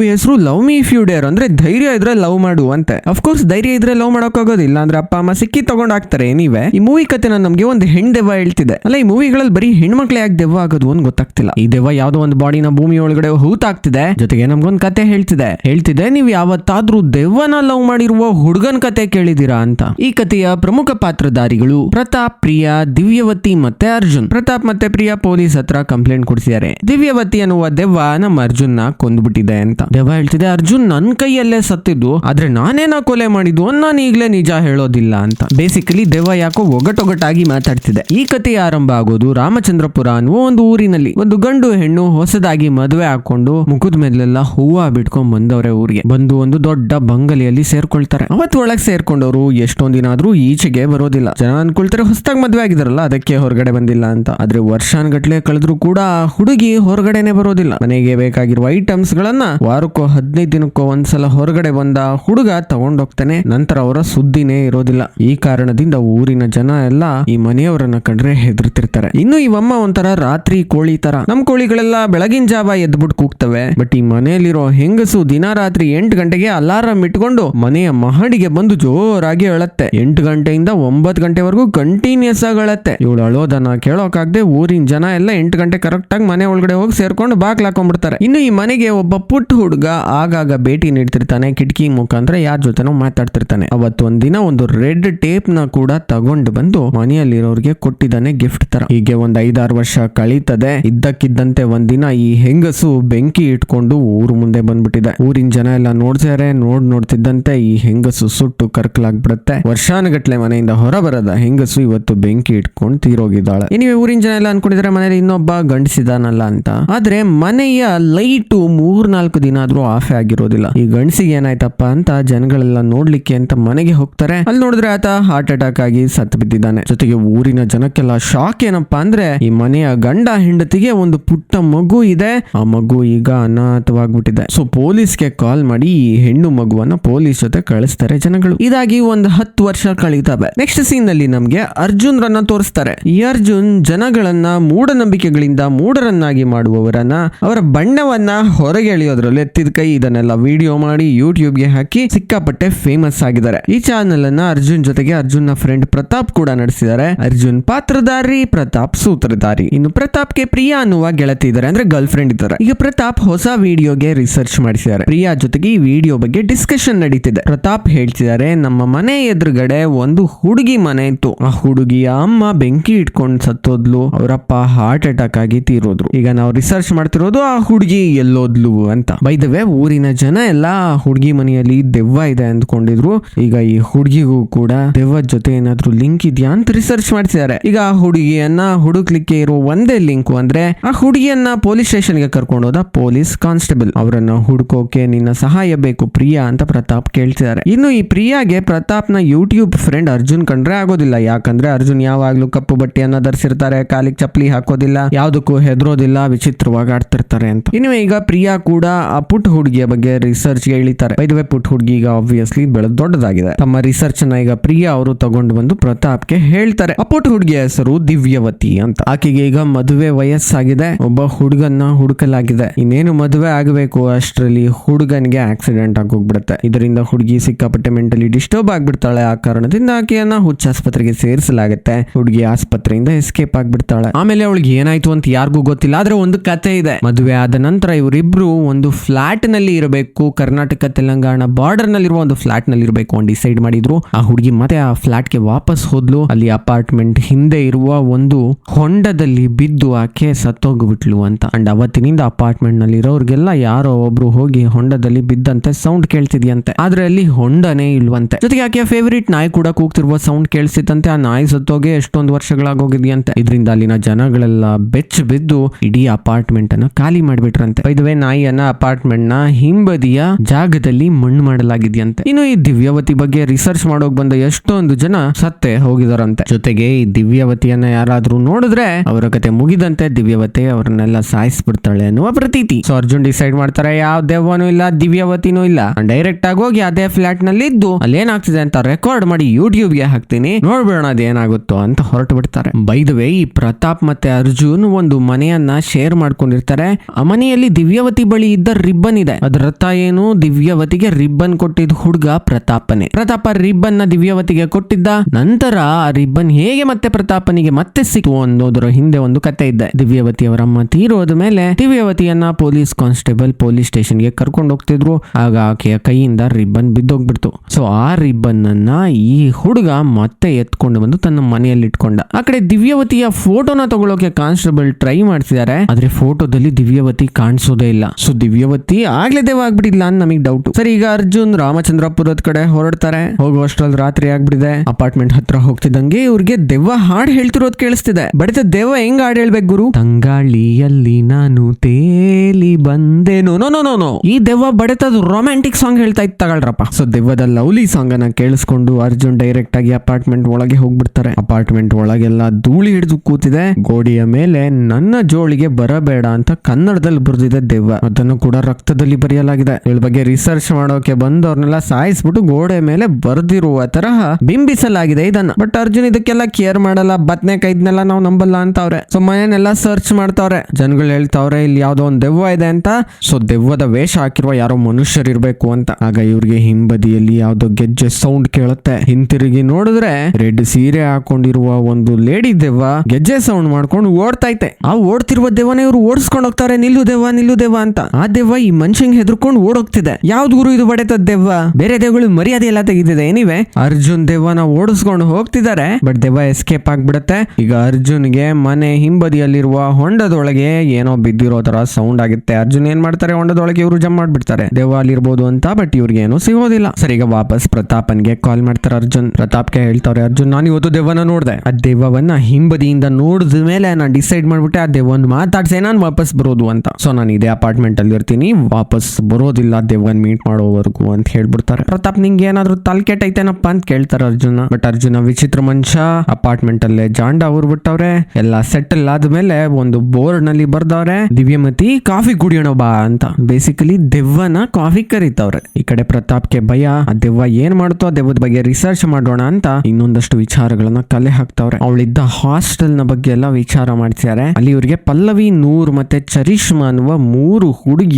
ಹೆಸರು love me if you dare ಅಂದ್ರೆ ಧೈರ್ಯ ಇದ್ರೆ ಲವ್ ಮಾಡು ಅಂತೆ. ಅಫ್ಕೋರ್ಸ್ ಧೈರ್ಯ ಇದ್ರೆ ಲವ್ ಮಾಡೋಕ್ಕಾಗೋದಿಲ್ಲ. ಅಂದ್ರೆ ಅಪ್ಪ, ಅಮ್ಮ ಸಿಕ್ಕಿ ತಗೊಂಡ್ ಹಾಕ್ತಾರೆ ಈ ಮೂವಿ ಕತೆನ ನಮ್ಗೆ ಒಂದು ಹೆಣ್ ದೆವ್ವ ಹೇಳ್ತಿದೆ. ಅಲ್ಲ, ಈ ಮೂವಿಗಳಲ್ಲಿ ಬರೀ ಹೆಣ್ಮಕ್ಳು ಯಾಕೆ ದೆವ್ವ ಆಗೋದು ಅಂತ ಗೊತ್ತಾಗ್ತಿಲ್ಲ. ಈ ದೆವ್ವ ಯಾವ್ದೋ ಒಂದು ಬಾಡಿನ ಭೂಮಿ ಒಳಗಡೆ ಹೂತಾಗ್ತಿದೆ ಜೊತೆಗೆ ನಮ್ಗೊಂದು ಕತೆ ಹೇಳ್ತಿದೆ. ಹೇಳ್ತಿದೆ, ನೀವು ಯಾವತ್ತಾದ್ರೂ ದೆವ್ವನ ಲವ್ ಮಾಡಿರುವ ಹುಡುಗನ್ ಕತೆ ಕೇಳಿದಿರಾ ಅಂತ. ಈ ಕಥೆಯ ಪ್ರಮುಖ ಪಾತ್ರಧಾರಿಗಳು ಪ್ರತಾಪ್, ಪ್ರಿಯಾ, ದಿವ್ಯವತಿ ಮತ್ತೆ ಅರ್ಜುನ್. ಪ್ರತಾಪ್ ಮತ್ತೆ ಪ್ರಿಯಾ ಪೊಲೀಸ್ ಹತ್ರ ಕಂಪ್ಲೇಂಟ್ ಕೊಡಿಸಿದ್ದಾರೆ. ದಿವ್ಯವತಿ ಅನ್ನುವ ದೆವ್ವ ನಮ್ಮ ಅರ್ಜುನ್ನ ಕೊಂದ್ಬಿಟ್ಟಿದೆ ಅಂತ. ದೆವ್ವ ಹೇಳ್ತಿದೆ, ಅರ್ಜುನ್ ನನ್ನ ಕೈಯಲ್ಲೇ ಸತ್ತಿದ್ದು, ಆದ್ರೆ ನಾನೇನ ಕೊಲೆ ಮಾಡಿದ್ದು ನಾನು ಈಗಲೇ ನಿಜ ಹೇಳೋದಿಲ್ಲ ಅಂತ. ಬೇಸಿಕಲಿ ದೆವ್ವ ಯಾಕೋ ಒಗಟೊಗಟಾಗಿ ಮಾತಾಡ್ತಿದೆ. ಈ ಕಥೆ ಆರಂಭ ಆಗೋದು ರಾಮಚಂದ್ರಪುರ ಅನ್ನುವ ಒಂದು ಊರಿನಲ್ಲಿ. ಒಂದು ಗಂಡು ಹೆಣ್ಣು ಹೊಸದಾಗಿ ಮದುವೆ ಹಾಕೊಂಡು ಮುಖದ ಮೇಲೆಲ್ಲ ಹೂವ ಬಿಟ್ಕೊಂಡ್ ಬಂದವ್ರೆ ಊರಿಗೆ. ಬಂದು ಒಂದು ದೊಡ್ಡ ಬಂಗಲೆಯಲ್ಲಿ ಸೇರ್ಕೊಳ್ತಾರೆ. ಅವತ್ತು ಒಳಗೆ ಸೇರ್ಕೊಂಡವರು ಎಷ್ಟೊಂದ್ ದಿನ ಈಚೆಗೆ ಬರೋದಿಲ್ಲ. ಜನ ಅನ್ಕೊಳ್ತಾರೆ, ಹೊಸದಾಗಿ ಮದ್ವೆ ಆಗಿದಾರಲ್ಲ, ಅದಕ್ಕೆ ಹೊರಗಡೆ ಬಂದಿಲ್ಲ ಅಂತ. ಆದ್ರೆ ವರ್ಷಾನ್ಗಟ್ಲೆ ಕಳೆದ್ರು ಕೂಡ ಹುಡುಗಿ ಹೊರಗಡೆನೆ ಬರೋದಿಲ್ಲ. ಮನೆಗೆ ಬೇಕಾಗಿರುವ ಐಟಮ್ಸ್ ಗಳನ್ನ ವಾರಕ್ಕೋ ಹದಿನೈದು ದಿನಕ್ಕೋ ಒಂದ್ಸಲ ಹೊರಗಡೆ ಬಂದ ಹುಡುಗ ತಗೊಂಡೋಗ್ತಾನೆ. ನಂತರ ಅವರ ಸುದ್ದಿನೇ ಇರೋದಿಲ್ಲ. ಈ ಕಾರಣದಿಂದ ಊರಿನ ಜನ ಎಲ್ಲ ಈ ಮನೆಯವರನ್ನ ಕಂಡ್ರೆ ಹೆದರ್ತಿರ್ತಾರೆ. ಇನ್ನು ಇವಮ್ಮ ಒಂಥರ ರಾತ್ರಿ ಕೋಳಿ ತರ. ನಮ್ ಕೋಳಿಗಳೆಲ್ಲ ಬೆಳಗಿನ ಜಾವ ಎದ್ಬಿಟ್ಟು ಕೂಗ್ತವೆ. ಬಟ್ ಈ ಮನೆಯಲ್ಲಿರೋ ಹೆಂಗಸು ದಿನ ರಾತ್ರಿ ಎಂಟು ಗಂಟೆಗೆ ಅಲಾರಾಮ್ ಇಟ್ಕೊಂಡು ಮನೆಯ ಮಹಡಿಗೆ ಬಂದು ಜೋರಾಗಿ ಅಳತ್ತೆ. ಎಂಟು ಗಂಟೆಯಿಂದ ಒಂಬತ್ತು ಗಂಟೆವರೆಗೂ ಕಂಟಿನ್ಯೂಸ್ ಆಗಿ ಅಳತ್ತೆ. ಇವಳು ಅಳೋದನ್ನ ಕೇಳೋಕಾಗದೆ ಊರಿನ ಜನ ಎಲ್ಲ ಎಂಟು ಗಂಟೆ ಕರೆಕ್ಟ್ ಆಗಿ ಮನೆ ಒಳಗಡೆ ಹೋಗಿ ಸೇರ್ಕೊಂಡು ಬಾಗ್ಲಾಕೊಂಡ್ಬಿಡ್ತಾರೆ ಇನ್ನು ಈ ಮನೆಗೆ ಒಬ್ಬ ಪುಟ್ಟ ಹುಡುಗ ಆಗಾಗ ಭೇಟಿ ನೀಡ್ತಿರ್ತಾನೆ, ಕಿಟಕಿ ಮುಖಾಂತರ ಯಾರ ಜೊತೆನೋ ಮಾತಾಡ್ತಿರ್ತಾನೆ. ಅವತ್ತು ಒಂದಿನ ಒಂದು ರೆಡ್ ಟೇಪ್ನ ಕೂಡ ತಗೊಂಡು ಬಂದು ಮನೆಯಲ್ಲಿರೋರಿಗೆ ಕೊಟ್ಟಿದ್ದಾನೆ ಗಿಫ್ಟ್ ತರ. ಹೀಗೆ ಒಂದ್ ಐದಾರು ವರ್ಷ ಕಳೀತದೆ. ಇದ್ದಕ್ಕಿದ್ದಂತೆ ಒಂದಿನ ಈ ಹೆಂಗಸು ಬೆಂಕಿ ಇಟ್ಕೊಂಡು ಊರು ಮುಂದೆ ಬಂದ್ಬಿಟ್ಟಿದೆ. ಊರಿನ ಜನ ಎಲ್ಲ ನೋಡ್ತಾರೆ ನೋಡ್ ನೋಡ್ತಿದ್ದಂತೆ ಈ ಹೆಂಗಸು ಸುಟ್ಟು ಕರ್ಕಲಾಗ್ಬಿಡುತ್ತೆ. ವರ್ಷಾನುಗಟ್ಲೆ ಮನೆಯಿಂದ ಹೊರ ಬರದ ಹೆಂಗಸು ಇವತ್ತು ಬೆಂಕಿ ಇಟ್ಕೊಂಡು ತೀರೋಗಿದ್ದಾಳೆ. ಇನ್ನಿವೆ ಊರಿನ ಜನ ಎಲ್ಲ ಅನ್ಕೊಂಡಿದ್ರೆ, ಮನೇಲಿ ಇನ್ನೊಬ್ಬ ಗಂಡಸಿದಾನಲ್ಲ ಅಂತ. ಆದ್ರೆ ಮನೆಯ ಲೈಟು ಮೂರ್ನಾಲ್ಕು ದಿನ ಆದ್ರೂ ಆಫೆ ಆಗಿರೋದಿಲ್ಲ. ಈ ಗಂಡಸಿಗೆ ಏನಾಯ್ತಪ್ಪ ಅಂತ ಜನಗಳೆಲ್ಲ ನೋಡ್ಲಿಕ್ಕೆ ಅಂತ ಮನೆಗೆ ಹೋಗ್ತಾರೆ. ಅಲ್ಲಿ ನೋಡಿದ್ರೆ ಆತ ಹಾರ್ಟ್ ಅಟ್ಯಾಕ್ ಆಗಿ ಸತ್ ಬಿದ್ದಿದ್ದಾನೆ. ಜೊತೆಗೆ ಊರಿನ ಜನಕ್ಕೆಲ್ಲ ಶಾಕ್ ಏನಪ್ಪಾ ಅಂದ್ರೆ ಈ ಮನೆಯ ಗಂಡ ಹೆಂಡತಿಗೆ ಒಂದು ಪುಟ್ಟ ಮಗು ಇದೆ. ಆ ಮಗು ಈಗ ಅನಾಥವಾಗ್ಬಿಟ್ಟಿದೆ. ಸೊ ಪೊಲೀಸ್ಗೆ ಕಾಲ್ ಮಾಡಿ ಈ ಹೆಣ್ಣು ಮಗುವನ್ನ ಪೊಲೀಸ್ ಜೊತೆ ಕಳಿಸ್ತಾರೆ ಜನಗಳು. ಇದಾಗಿ ಒಂದು ಹತ್ತು ವರ್ಷ ಕಳೀತವೆ. ನೆಕ್ಸ್ಟ್ ಸೀನ್ನಲ್ಲಿ ನಮ್ಗೆ ಅರ್ಜುನ್ ರನ್ನ ತೋರಿಸ್ತಾರೆ. ಈ ಅರ್ಜುನ್ ಜನಗಳನ್ನ ಮೂಢನಂಬಿಕೆಗಳಿಂದ ಮೂಢರನ್ನಾಗಿ ಮಾಡುವವರನ್ನ, ಅವರ ಬಣ್ಣವನ್ನ ಹೊರಗೆ ಎಳೆಯೋದ್ರಲ್ಲಿ ಎತ್ತಿದ ಕೈ ಇದನ್ನೆಲ್ಲ ವಿಡಿಯೋ ಮಾಡಿ ಯೂಟ್ಯೂಬ್ಗೆ ಹಾಕಿ ಸಿಕ್ಕಾಪಟ್ಟೆ ಫೇಮಸ್ ಆಗಿದ್ದಾರೆ. ಈ ಚಾನೆಲ್ ಅನ್ನ ಅರ್ಜುನ್ ಜೊತೆಗೆ ಅರ್ಜುನ್ನ ಫ್ರೆಂಡ್ ಪ್ರತಾಪ್ ಕೂಡ ನಡೆಸಿದ್ದಾರೆ. ಅರ್ಜುನ್ ಪಾತ್ರಧಾರಿ, ಪ್ರತಾಪ್ ಸೂತ್ರಧಾರಿ. ಇನ್ನು ಪ್ರತಾಪ್ಗೆ ಪ್ರಿಯಾ ಅನ್ನುವ ಗೆಳತಿ ಇದ್ದಾರೆ. ಅಂದ್ರೆ ಗರ್ಲ್ ಫ್ರೆಂಡ್ ಇದ್ದಾರೆ. ಈಗ ಪ್ರತಾಪ್ ಹೊಸ ವಿಡಿಯೋಗೆ ರಿಸರ್ಚ್ ಮಾಡಿಸಿದ್ದಾರೆ. ಪ್ರಿಯಾ ಜೊತೆಗೆ ಈ ವಿಡಿಯೋ ಬಗ್ಗೆ ಡಿಸ್ಕಷನ್ ನಡೀತಿದೆ. ಪ್ರತಾಪ್ ಹೇಳ್ತಿದ್ದಾರೆ, ನಮ್ಮ ಮನೆ ಎದುರುಗಡೆ ಒಂದು ಹುಡುಗಿ ಮನೆ ಇತ್ತು. ಆ ಹುಡುಗಿಯ ಅಮ್ಮ ಬೆಂಕಿ ಇಟ್ಕೊಂಡು ಸತ್ತೋದ್ಲು. ಅವರಪ್ಪ ಹಾರ್ಟ್ ಅಟ್ಯಾಕ್ ಆಗಿ ತೀರೋದ್ರು. ಈಗ ನಾವು ರಿಸರ್ಚ್ ಮಾಡ್ತಿರೋದು ಆ ಹುಡುಗಿ ಎಲ್ಲೋದ್ಲು ಅಂತ. ಬೈದವೆ ಊರಿನ ಜನ ಎಲ್ಲ ಹುಡುಗಿ ಮನೆಯಲ್ಲಿ ದೆವ್ವ ಇದೆ ಅಂದ್ಕೊಂಡಿದ್ರು. ಈಗ ಈ ಹುಡುಗಿಗೂ ಕೂಡ ದೆವ್ವ ಜೊತೆ ಏನಾದ್ರು ಲಿಂಕ್ ಇದೆಯಾ ಅಂತ ರಿಸರ್ಚ್ ಮಾಡ್ತಿದ್ದಾರೆ. ಈಗ ಆ ಹುಡುಗಿಯನ್ನ ಹುಡುಕ್ಲಿಕ್ಕೆ ಇರೋ ಒಂದೇ ಲಿಂಕ್ ಅಂದ್ರೆ ಆ ಹುಡುಗಿಯನ್ನ ಪೊಲೀಸ್ ಸ್ಟೇಷನ್ಗೆ ಕರ್ಕೊಂಡು ಹೋದ ಪೊಲೀಸ್ ಕಾನ್ಸ್ಟೇಬಲ್ ಅವರನ್ನ ಹುಡುಕೋಕೆ ನಿನ್ನ ಸಹಾಯ ಬೇಕು ಪ್ರಿಯಾ ಅಂತ ಪ್ರತಾಪ್ ಕೇಳ್ತಿದ್ದಾರೆ. ಇನ್ನು ಈ ಪ್ರಿಯಾಗೆ ಪ್ರತಾಪ್ನ ಯೂಟ್ಯೂಬ್ ಫ್ರೆಂಡ್ ಅರ್ಜುನ್ ಕಂಡ್ರೆ ಆಗೋದಿಲ್ಲ. ಯಾಕಂದ್ರೆ ಅರ್ಜುನ್ ಯಾವಾಗ್ಲೂ ಕಪ್ಪು ಬಟ್ಟೆಯನ್ನ ಧರಿಸಿರ್ತಾರೆ, ಕಾಲಿಗೆ ಚಪ್ಪಲಿ ಹಾಕೋದಿಲ್ಲ, ಯಾವ್ದಕ್ಕೂ ಹೆದರೋದಿಲ್ಲ, ವಿಚಿತ್ರವಾಗಿ ಆಡ್ತಿರ್ತಾರೆ ಅಂತ. ಇನ್ನು ಈಗ ಪ್ರಿಯಾ ಕೂಡ ಪುಟ್ಟ ಹುಡುಗಿಯ ಬಗ್ಗೆ ರಿಸರ್ಚ್ಗೆ ಇಳಿತಾರೆ. ಇದುವೆ ಪುಟ್ಟ ಹುಡುಗಿ ಈಗ ಆಬ್ವಿಯಸ್ಲಿ ಬೆಳೆ ದೊಡ್ಡದಾಗಿದೆ. ತಮ್ಮ ರಿಸರ್ಚ್ನ ಈಗ ಪ್ರಿಯಾ ಅವರು ತಗೊಂಡು ಬಂದು ಪ್ರತಾಪ್ಗೆ ಹೇಳ್ತಾರೆ. ಆ ಪುಟ್ಟ ಹುಡುಗಿಯ ಹೆಸರು ದಿವ್ಯವತಿ ಅಂತ. ಆಕೆಗೆ ಈಗ ಮದುವೆ ವಯಸ್ಸಾಗಿದೆ. ಒಬ್ಬ ಹುಡುಗನ್ನ ಹುಡುಕಲಾಗಿದೆ. ಇನ್ನೇನು ಮದುವೆ ಆಗಬೇಕು? ಅಷ್ಟರಲ್ಲಿ ಹುಡುಗನಿಗೆ ಆಕ್ಸಿಡೆಂಟ್ ಆಗೋಗ್ಬಿಡುತ್ತೆ. ಇದರಿಂದ ಹುಡುಗಿ ಸಿಕ್ಕಾಪಟ್ಟೆ ಮೆಂಟಲಿ ಡಿಸ್ಟರ್ಬ್ ಆಗ್ಬಿಡ್ತಾಳೆ. ಆ ಕಾರಣದಿಂದ ಆಕೆಯನ್ನ ಹುಚ್ಚ ಆಸ್ಪತ್ರೆಗೆ ಸೇರಿಸಲಾಗುತ್ತೆ. ಹುಡುಗಿ ಆಸ್ಪತ್ರೆಯಿಂದ ಎಸ್ಕೇಪ್ ಆಗ್ಬಿಡ್ತಾಳೆ. ಆಮೇಲೆ ಅವಳಿಗೆ ಏನಾಯ್ತು ಅಂತ ಯಾರಿಗೂ ಗೊತ್ತಿಲ್ಲ. ಆದ್ರೆ ಒಂದು ಕತೆ ಇದೆ. ಮದುವೆ ಆದ ನಂತರ ಇವರಿಬ್ರು ಒಂದು ಫ್ಲಾಟ್ನಲ್ಲಿ ಇರಬೇಕು, ಕರ್ನಾಟಕ, ತೆಲಂಗಾಣ ಬಾರ್ಡರ್ ನಲ್ಲಿರುವ ಒಂದು ಫ್ಲಾಟ್ನಲ್ಲಿ ಇರಬೇಕು ಅಂತ ಡಿಸೈಡ್ ಮಾಡಿದ್ರು. ಆ ಹುಡುಗಿ ಮತ್ತೆ ಆ ಫ್ಲಾಟ್ಗೆ ವಾಪಸ್ ಹೋದ್ಲು. ಅಲ್ಲಿ ಅಪಾರ್ಟ್ಮೆಂಟ್ ಹಿಂದೆ ಇರುವ ಒಂದು ಹೊಂಡದಲ್ಲಿ ಬಿದ್ದು ಆಕೆ ಸತ್ತೋಗ್ಬಿಟ್ಲು ಅಂತ. ಅಂಡ್ ಅವತ್ತಿನಿಂದ ಅಪಾರ್ಟ್ಮೆಂಟ್ನಲ್ಲಿ ಇರೋರ್ಗೆಲ್ಲ ಯಾರೋ ಒಬ್ರು ಹೋಗಿ ಹೊಂಡದಲ್ಲಿ ಬಿದ್ದಂತೆ ಸೌಂಡ್ ಕೇಳ್ತಿದ್ಯಂತೆ. ಆದ್ರೆ ಅಲ್ಲಿ ಹೊಂಡನೇ ಇಲ್ವಂತೆ. ಜೊತೆಗೆ ಆಕೆಯ ಫೇವರಿಟ್ ನಾಯಿ ಕೂಡ ಕೂಗ್ತಿರುವ ಸೌಂಡ್ ಕೇಳಿಸಿದಂತೆ ಆ ನಾಯಿ ಸತ್ತೋಗಿ ಎಷ್ಟೊಂದು ವರ್ಷಗಳಾಗೋಗಿದ್ಯಂತೆ. ಇದರಿಂದ ಅಲ್ಲಿನ ಜನಗಳೆಲ್ಲ ಬೆಚ್ಚ ಬಿದ್ದು ಇಡೀ ಅಪಾರ್ಟ್ಮೆಂಟ್ ಅನ್ನ ಖಾಲಿ ಮಾಡ್ಬಿಟ್ರಂತೆ. ಇದುವೇ ನಾಯಿಯನ್ನ ಅಪಾರ್ಟ್ಮೆಂಟ್ನ ಹಿಂಬದಿಯ ಜಾಗದಲ್ಲಿ ಮಣ್ಣು ಮಾಡಲಾಗಿದೆಯಂತೆ. ಇನ್ನು ಈ ದಿವ್ಯವತಿ ಬಗ್ಗೆ ರಿಸರ್ಚ್ ಮಾಡೋಕ್ ಬಂದ ಎಷ್ಟೊಂದು ಜನ ಸತ್ತೆ ಹೋಗಿದಾರಂತೆ. ಜೊತೆಗೆ ಈ ದಿವ್ಯವತಿಯನ್ನ ಯಾರಾದ್ರೂ ನೋಡಿದ್ರೆ ಅವರ ಕತೆ ಮುಗಿದಂತೆ ದಿವ್ಯವತಿ ಅವರನ್ನೆಲ್ಲ ಸಾಯಿಸ್ಬಿಡ್ತಾಳೆ ಅನ್ನುವ ಪ್ರತೀತಿ. ಸೊ ಅರ್ಜುನ್ ಡಿಸೈಡ್ ಮಾಡ್ತಾರೆ, ಯಾವ ದೆವ್ವನೂ ಇಲ್ಲ, ದಿವ್ಯವತಿನೂ ಇಲ್ಲ. ಡೈರೆಕ್ಟ್ ಆಗಿ ಹೋಗಿ ಅದೇ ಫ್ಲಾಟ್ನಲ್ಲಿ ಇದ್ದು ಅಲ್ಲಿ ಏನಾಗ್ತಿದೆ ಅಂತ ರೆಕಾರ್ಡ್ ಮಾಡಿ ಯೂಟ್ಯೂಬ್ಗೆ ಹಾಕ್ತೀನಿ. ನೋಡ್ಬಿಡೋಣ ಅದೇನಾಗುತ್ತೋ ಅಂತ ಹೊರಟು ಬಿಡ್ತಾರೆ ಬೈದವೆ ಈ ಪ್ರತಾಪ್ ಮತ್ತೆ ಅರ್ಜುನ್ ಒಂದು ಮನೆಯನ್ನ ಶೇರ್ ಮಾಡ್ಕೊಂಡಿರ್ತಾರೆ. ಆ ಮನೆಯಲ್ಲಿ ದಿವ್ಯವತಿ ಬಳಿ ಇದ್ದ ರಿಬ್ಬನ್ ಇದೆ. ಅದ್ರ ರಥ ಏನು? ದಿವ್ಯವತಿಗೆ ರಿಬ್ಬನ್ ಕೊಟ್ಟಿದ್ದ ಹುಡುಗ ಪ್ರತಾಪನೆ. ಪ್ರತಾಪ ರಿಬ್ಬನ್ನ ದಿವ್ಯವತಿಗೆ ಕೊಟ್ಟಿದ್ದ ನಂತರ ಆ ರಿಬ್ಬನ್ ಹೇಗೆ ಮತ್ತೆ ಪ್ರತಾಪನಿಗೆ ಮತ್ತೆ ಸಿಕ್ಕು ಅನ್ನೋದರ ಹಿಂದೆ ಒಂದು ಕತೆ ಇದೆ. ದಿವ್ಯವತಿಯವರ ಅಮ್ಮ ತೀರೋದ ಮೇಲೆ ದಿವ್ಯವತಿಯನ್ನ ಪೊಲೀಸ್ ಕಾನ್ಸ್ಟೇಬಲ್ ಪೊಲೀಸ್ ಸ್ಟೇಷನ್ಗೆ ಕರ್ಕೊಂಡು ಹೋಗ್ತಿದ್ರು. ಆಗ ಆಕೆಯ ಕೈಯಿಂದ ರಿಬ್ಬನ್ ಬಿದ್ದೋಗ್ಬಿಡ್ತು. ಸೊ, ಆ ರಿಬ್ಬನ್ ಅನ್ನ ಈ ಹುಡುಗ ಮತ್ತೆ ಎತ್ಕೊಂಡು ಬಂದು ತನ್ನ ಮನೆಯಲ್ಲಿ ಇಟ್ಕೊಂಡ ಆ ಕಡೆ ದಿವ್ಯವತಿಯ ಫೋಟೋನ ತಗೊಳ್ಳೋಕೆ ಕಾನ್ಸ್ಟೇಬಲ್ ಟ್ರೈ ಮಾಡ್ತಿದ್ದಾರೆ. ಆದ್ರೆ ಫೋಟೋದಲ್ಲಿ ದಿವ್ಯವತಿ ಕಾಣಿಸೋದೇ ಇಲ್ಲ. ಸೊ ದಿವ್ಯವತಿ ಆಗ್ಲೇ ದೇವ ಆಗ್ಬಿಟ್ಟಿಲ್ಲ ಅಂತ ನಮಗೆ ಡೌಟ್ ಸರಿ, ಈಗ ಅರ್ಜುನ್ ರಾಮಚಂದ್ರಪುರದ ಕಡೆ ಹೊರಡ್ತಾರೆ. ಹೋಗುವಷ್ಟ್ರಲ್ಲಿ ರಾತ್ರಿ ಆಗ್ಬಿಟ್ಟಿದೆ. ಅಪಾರ್ಟ್ಮೆಂಟ್ ಹತ್ರ ಹೋಗ್ತಿದ್ದಂಗೆ ಇವ್ರಿಗೆ ದೆವ್ವ ಹಾಡ್ ಹೇಳ್ತಿರೋದ್ ಕೇಳಿಸ್ತಿದೆ. ಬಡಿತ ದೆವ್ವ ಹೆಂಗ್ ಹಾಡ್ ಹೇಳ್ಬೇಕು ಗುರು? ತಂಗಾಳಿಯಲ್ಲಿ ನಾನು ತೇಲಿ ಬಂದೆನೋ ನೋ ನೋ ನೋ ನೋ ಈ ದೆವ್ವ ಬಡಿತದ ರೊಮ್ಯಾಂಟಿಕ್ ಸಾಂಗ್ ಹೇಳ್ತಾ ಇತ್ತು ತಗೊಳ್ರಪ್ಪ. ಸೊ ದೆವ್ವದ ಲವ್ಲಿ ಸಾಂಗ್ ಅನ್ನ ಕೇಳಿಸ್ಕೊಂಡು ಅರ್ಜುನ್ ಡೈರೆಕ್ಟ್ ಆಗಿ ಅಪಾರ್ಟ್ಮೆಂಟ್ ಒಳಗೆ ಹೋಗ್ಬಿಡ್ತಾರೆ. ಅಪಾರ್ಟ್ಮೆಂಟ್ ಒಳಗೆಲ್ಲ ಧೂಳಿ ಹಿಡಿದು ಕೂತಿದೆ. ಗೋಡೆಯ ಮೇಲೆ ನನ್ನ ಜೋಳಿಗೆ ಬರಬೇಡ ಅಂತ ಕನ್ನಡದಲ್ಲಿ ಬರೆದಿದೆ ದೆವ್ವ. ಅದನ್ನು ಕೂಡ ರಕ್ತದಲ್ಲಿ ಬರೆಯಲಾಗಿದೆ. ಇದ್ರ ಬಗ್ಗೆ ರಿಸರ್ಚ್ ಮಾಡೋಕೆ ಬಂದವ್ರನ್ನೆಲ್ಲ ಸಾಯಿಸ್ಬಿಟ್ಟು ಗೋಡೆ ಮೇಲೆ ಬರ್ದಿರುವ ತರಹ ಬಿಂಬಿಸಲಾಗಿದೆ ಇದನ್ನ. ಬಟ್ ಅರ್ಜುನ್ ಇದಕ್ಕೆಲ್ಲ ಕೇರ್ ಮಾಡಲ್ಲ. ಬದ್ನೆಕಾಯ್ದನೆಲ್ಲ ನಾವು ನಂಬಲ್ಲ ಅಂತವ್ರೆ. ಸೊ ಮನೆನೆಲ್ಲ ಸರ್ಚ್ ಮಾಡ್ತಾವ್ರೆ. ಜನಗಳು ಹೇಳ್ತಾವ್ರೆ, ಇಲ್ಲಿ ಯಾವ್ದೋ ಒಂದು ದೆವ್ವ ಇದೆ ಅಂತ. ಸೊ ದೆವ್ವದ ವೇಷ ಹಾಕಿರುವ ಯಾರೋ ಮನುಷ್ಯರಿರ್ಬೇಕು ಅಂತ. ಆಗ ಇವ್ರಿಗೆ ಹಿಂಬದಿಯಲ್ಲಿ ಯಾವ್ದೋ ಗೆಜ್ಜೆ ಸೌಂಡ್ ಕೇಳುತ್ತೆ. ಹಿಂತಿರುಗಿ ನೋಡಿದ್ರೆ ರೆಡ್ ಸೀರೆ ಹಾಕೊಂಡಿರುವ ಒಂದು ಲೇಡಿ ದೆವ್ವ ಗೆಜ್ಜೆ ಸೌಂಡ್ ಮಾಡ್ಕೊಂಡು ಓಡ್ತೈತೆ ಆ ಓಡ್ತಿರುವ ದೆವ್ವನ ಇವ್ರು ಓಡಿಸ್ಕೊಂಡು ಹೋಗ್ತಾರೆ. ನಿಲ್ಲು ದೆವ್ವ ನಿಲ್ಲು ದೆವ್ವ ಅಂತ. ಆ ದೆವ್ವ ಈ ಮನುಷ್ಯಂಗ್ ಹೆದರ್ಕೊಂಡು ಓಡೋಗ್ತಿದೆ. ಯಾವ್ದು ಗುರು ಇದು ಬಡೆತದ ದೆವ್ವ? ಬೇರೆ ದೇವಗಳು ಮರ್ಯಾದೆ ಎಲ್ಲ ತೆಗೆದಿದೆ. ಏನಿವೆ ಅರ್ಜುನ್ ದೆವ್ವನ ಓಡಿಸ್ಕೊಂಡು ಹೋಗ್ತಿದ್ದಾರೆ. ಬಟ್ ದೆವ್ವ ಎಸ್ಕೇಪ್ ಆಗ್ಬಿಡುತ್ತೆ. ಈಗ ಅರ್ಜುನ್ಗೆ ಮನೆ ಹಿಂಬದಿಯಲ್ಲಿರುವ ಹೊಂಡದೊಳಗೆ ಏನೋ ಬಿದ್ದಿರೋ ತರ ಸೌಂಡ್ ಆಗುತ್ತೆ. ಅರ್ಜುನ್ ಏನ್ ಮಾಡ್ತಾರೆ? ಹೊಂಡದೊಳಗೆ ಇವರು ಜಂಪ್ ಮಾಡ್ಬಿಡ್ತಾರೆ. ದೆವ್ವ ಅಲ್ಲಿರ್ಬೋದು ಅಂತ ಬಟ್ ಇವ್ರಿಗೆ ಏನು ಸಿಗೋದಿಲ್ಲ. ಸರಿ, ಈಗ ವಾಪಸ್ ಪ್ರತಾಪನ್ಗೆ ಕಾಲ್ ಮಾಡ್ತಾರೆ ಅರ್ಜುನ್. ಪ್ರತಾಪ್ಗೆ ಹೇಳ್ತಾರೆ, ಅರ್ಜುನ್, ನಾನು ಇವತ್ತು ದೆವ್ವನ ನೋಡ್ದೆ. ಆ ದೆವ್ವವನ್ನ ಹಿಂಬದಿಯಿಂದ ನೋಡಿದ ಮೇಲೆ ನಾನು ಡಿಸೈಡ್ ಮಾಡ್ಬಿಟ್ಟೆ, ಆ ದೆವ್ವನ್ ಮಾತಾಡ್ಸೇ, ನಾನು ವಾಪಸ್ ಬರೋದು ಅಂತ. ಸೊ ನಾನು ಇದೇ ಅಪಾರ್ಟ್ಮೆಂಟ್ ಅಲ್ಲಿ ಇರ್ತೀನಿ ವಾಪಸ್ ಬರೋದಿಲ್ಲ ದೇವ್ಗನ್ ಮೀಟ್ ಮಾಡೋವರೆಗೂ ಅಂತ ಹೇಳ್ಬಿಡ್ತಾರೆ. ಪ್ರತಾಪ್, ನಿಂಗೆ ಏನಾದ್ರು ತಲ್ಕೆಟ್ ಕೆಟ್ಟೈತೇನಪ್ಪ ಅಂತ ಕೇಳ್ತಾರೆ ಅರ್ಜುನ. ಬಟ್ ಅರ್ಜುನ ವಿಚಿತ್ರ ಮನುಷ್ಯ ಅಪಾರ್ಟ್ಮೆಂಟ್ ಅಲ್ಲೇ ಜಾಂಡ ಬಿಟ್ಟವ್ರೆ. ಎಲ್ಲ ಸೆಟಲ್ ಆದ್ಮೇಲೆ ಒಂದು ಬೋರ್ಡ್ನಲ್ಲಿ ಬರ್ದವ್ರೆ. ದಿವ್ಯಮತಿ, ಕಾಫಿ ಕುಡಿಯೋಣ ಬಾ ಅಂತ. ಬೇಸಿಕಲಿ ದೆವ್ವನ ಕಾಫಿ ಕರೀತವ್ರೆ. ಈ ಕಡೆ ಪ್ರತಾಪ್ಗೆ ಭಯ, ಆ ದೆವ್ವ ಏನ್ ಮಾಡ್ತೋ ಆ ದೆವ್ವದ ಬಗ್ಗೆ ರಿಸರ್ಚ್ ಮಾಡೋಣ ಅಂತ ಇನ್ನೊಂದಷ್ಟು ವಿಚಾರಗಳನ್ನ ಕಲೆ ಹಾಕ್ತವ್ರೆ. ಅವಳಿದ್ದ ಹಾಸ್ಟೆಲ್ನ ಬಗ್ಗೆ ಎಲ್ಲ ವಿಚಾರ ಮಾಡ್ತಿದ್ದಾರೆ ಅಲ್ಲಿ ಇವರಿಗೆ ಪಲ್ಲವಿ, ನೂರ್ ಮತ್ತೆ ಚರಿಷ್ಮಾ ಅನ್ನುವ ಮೂರು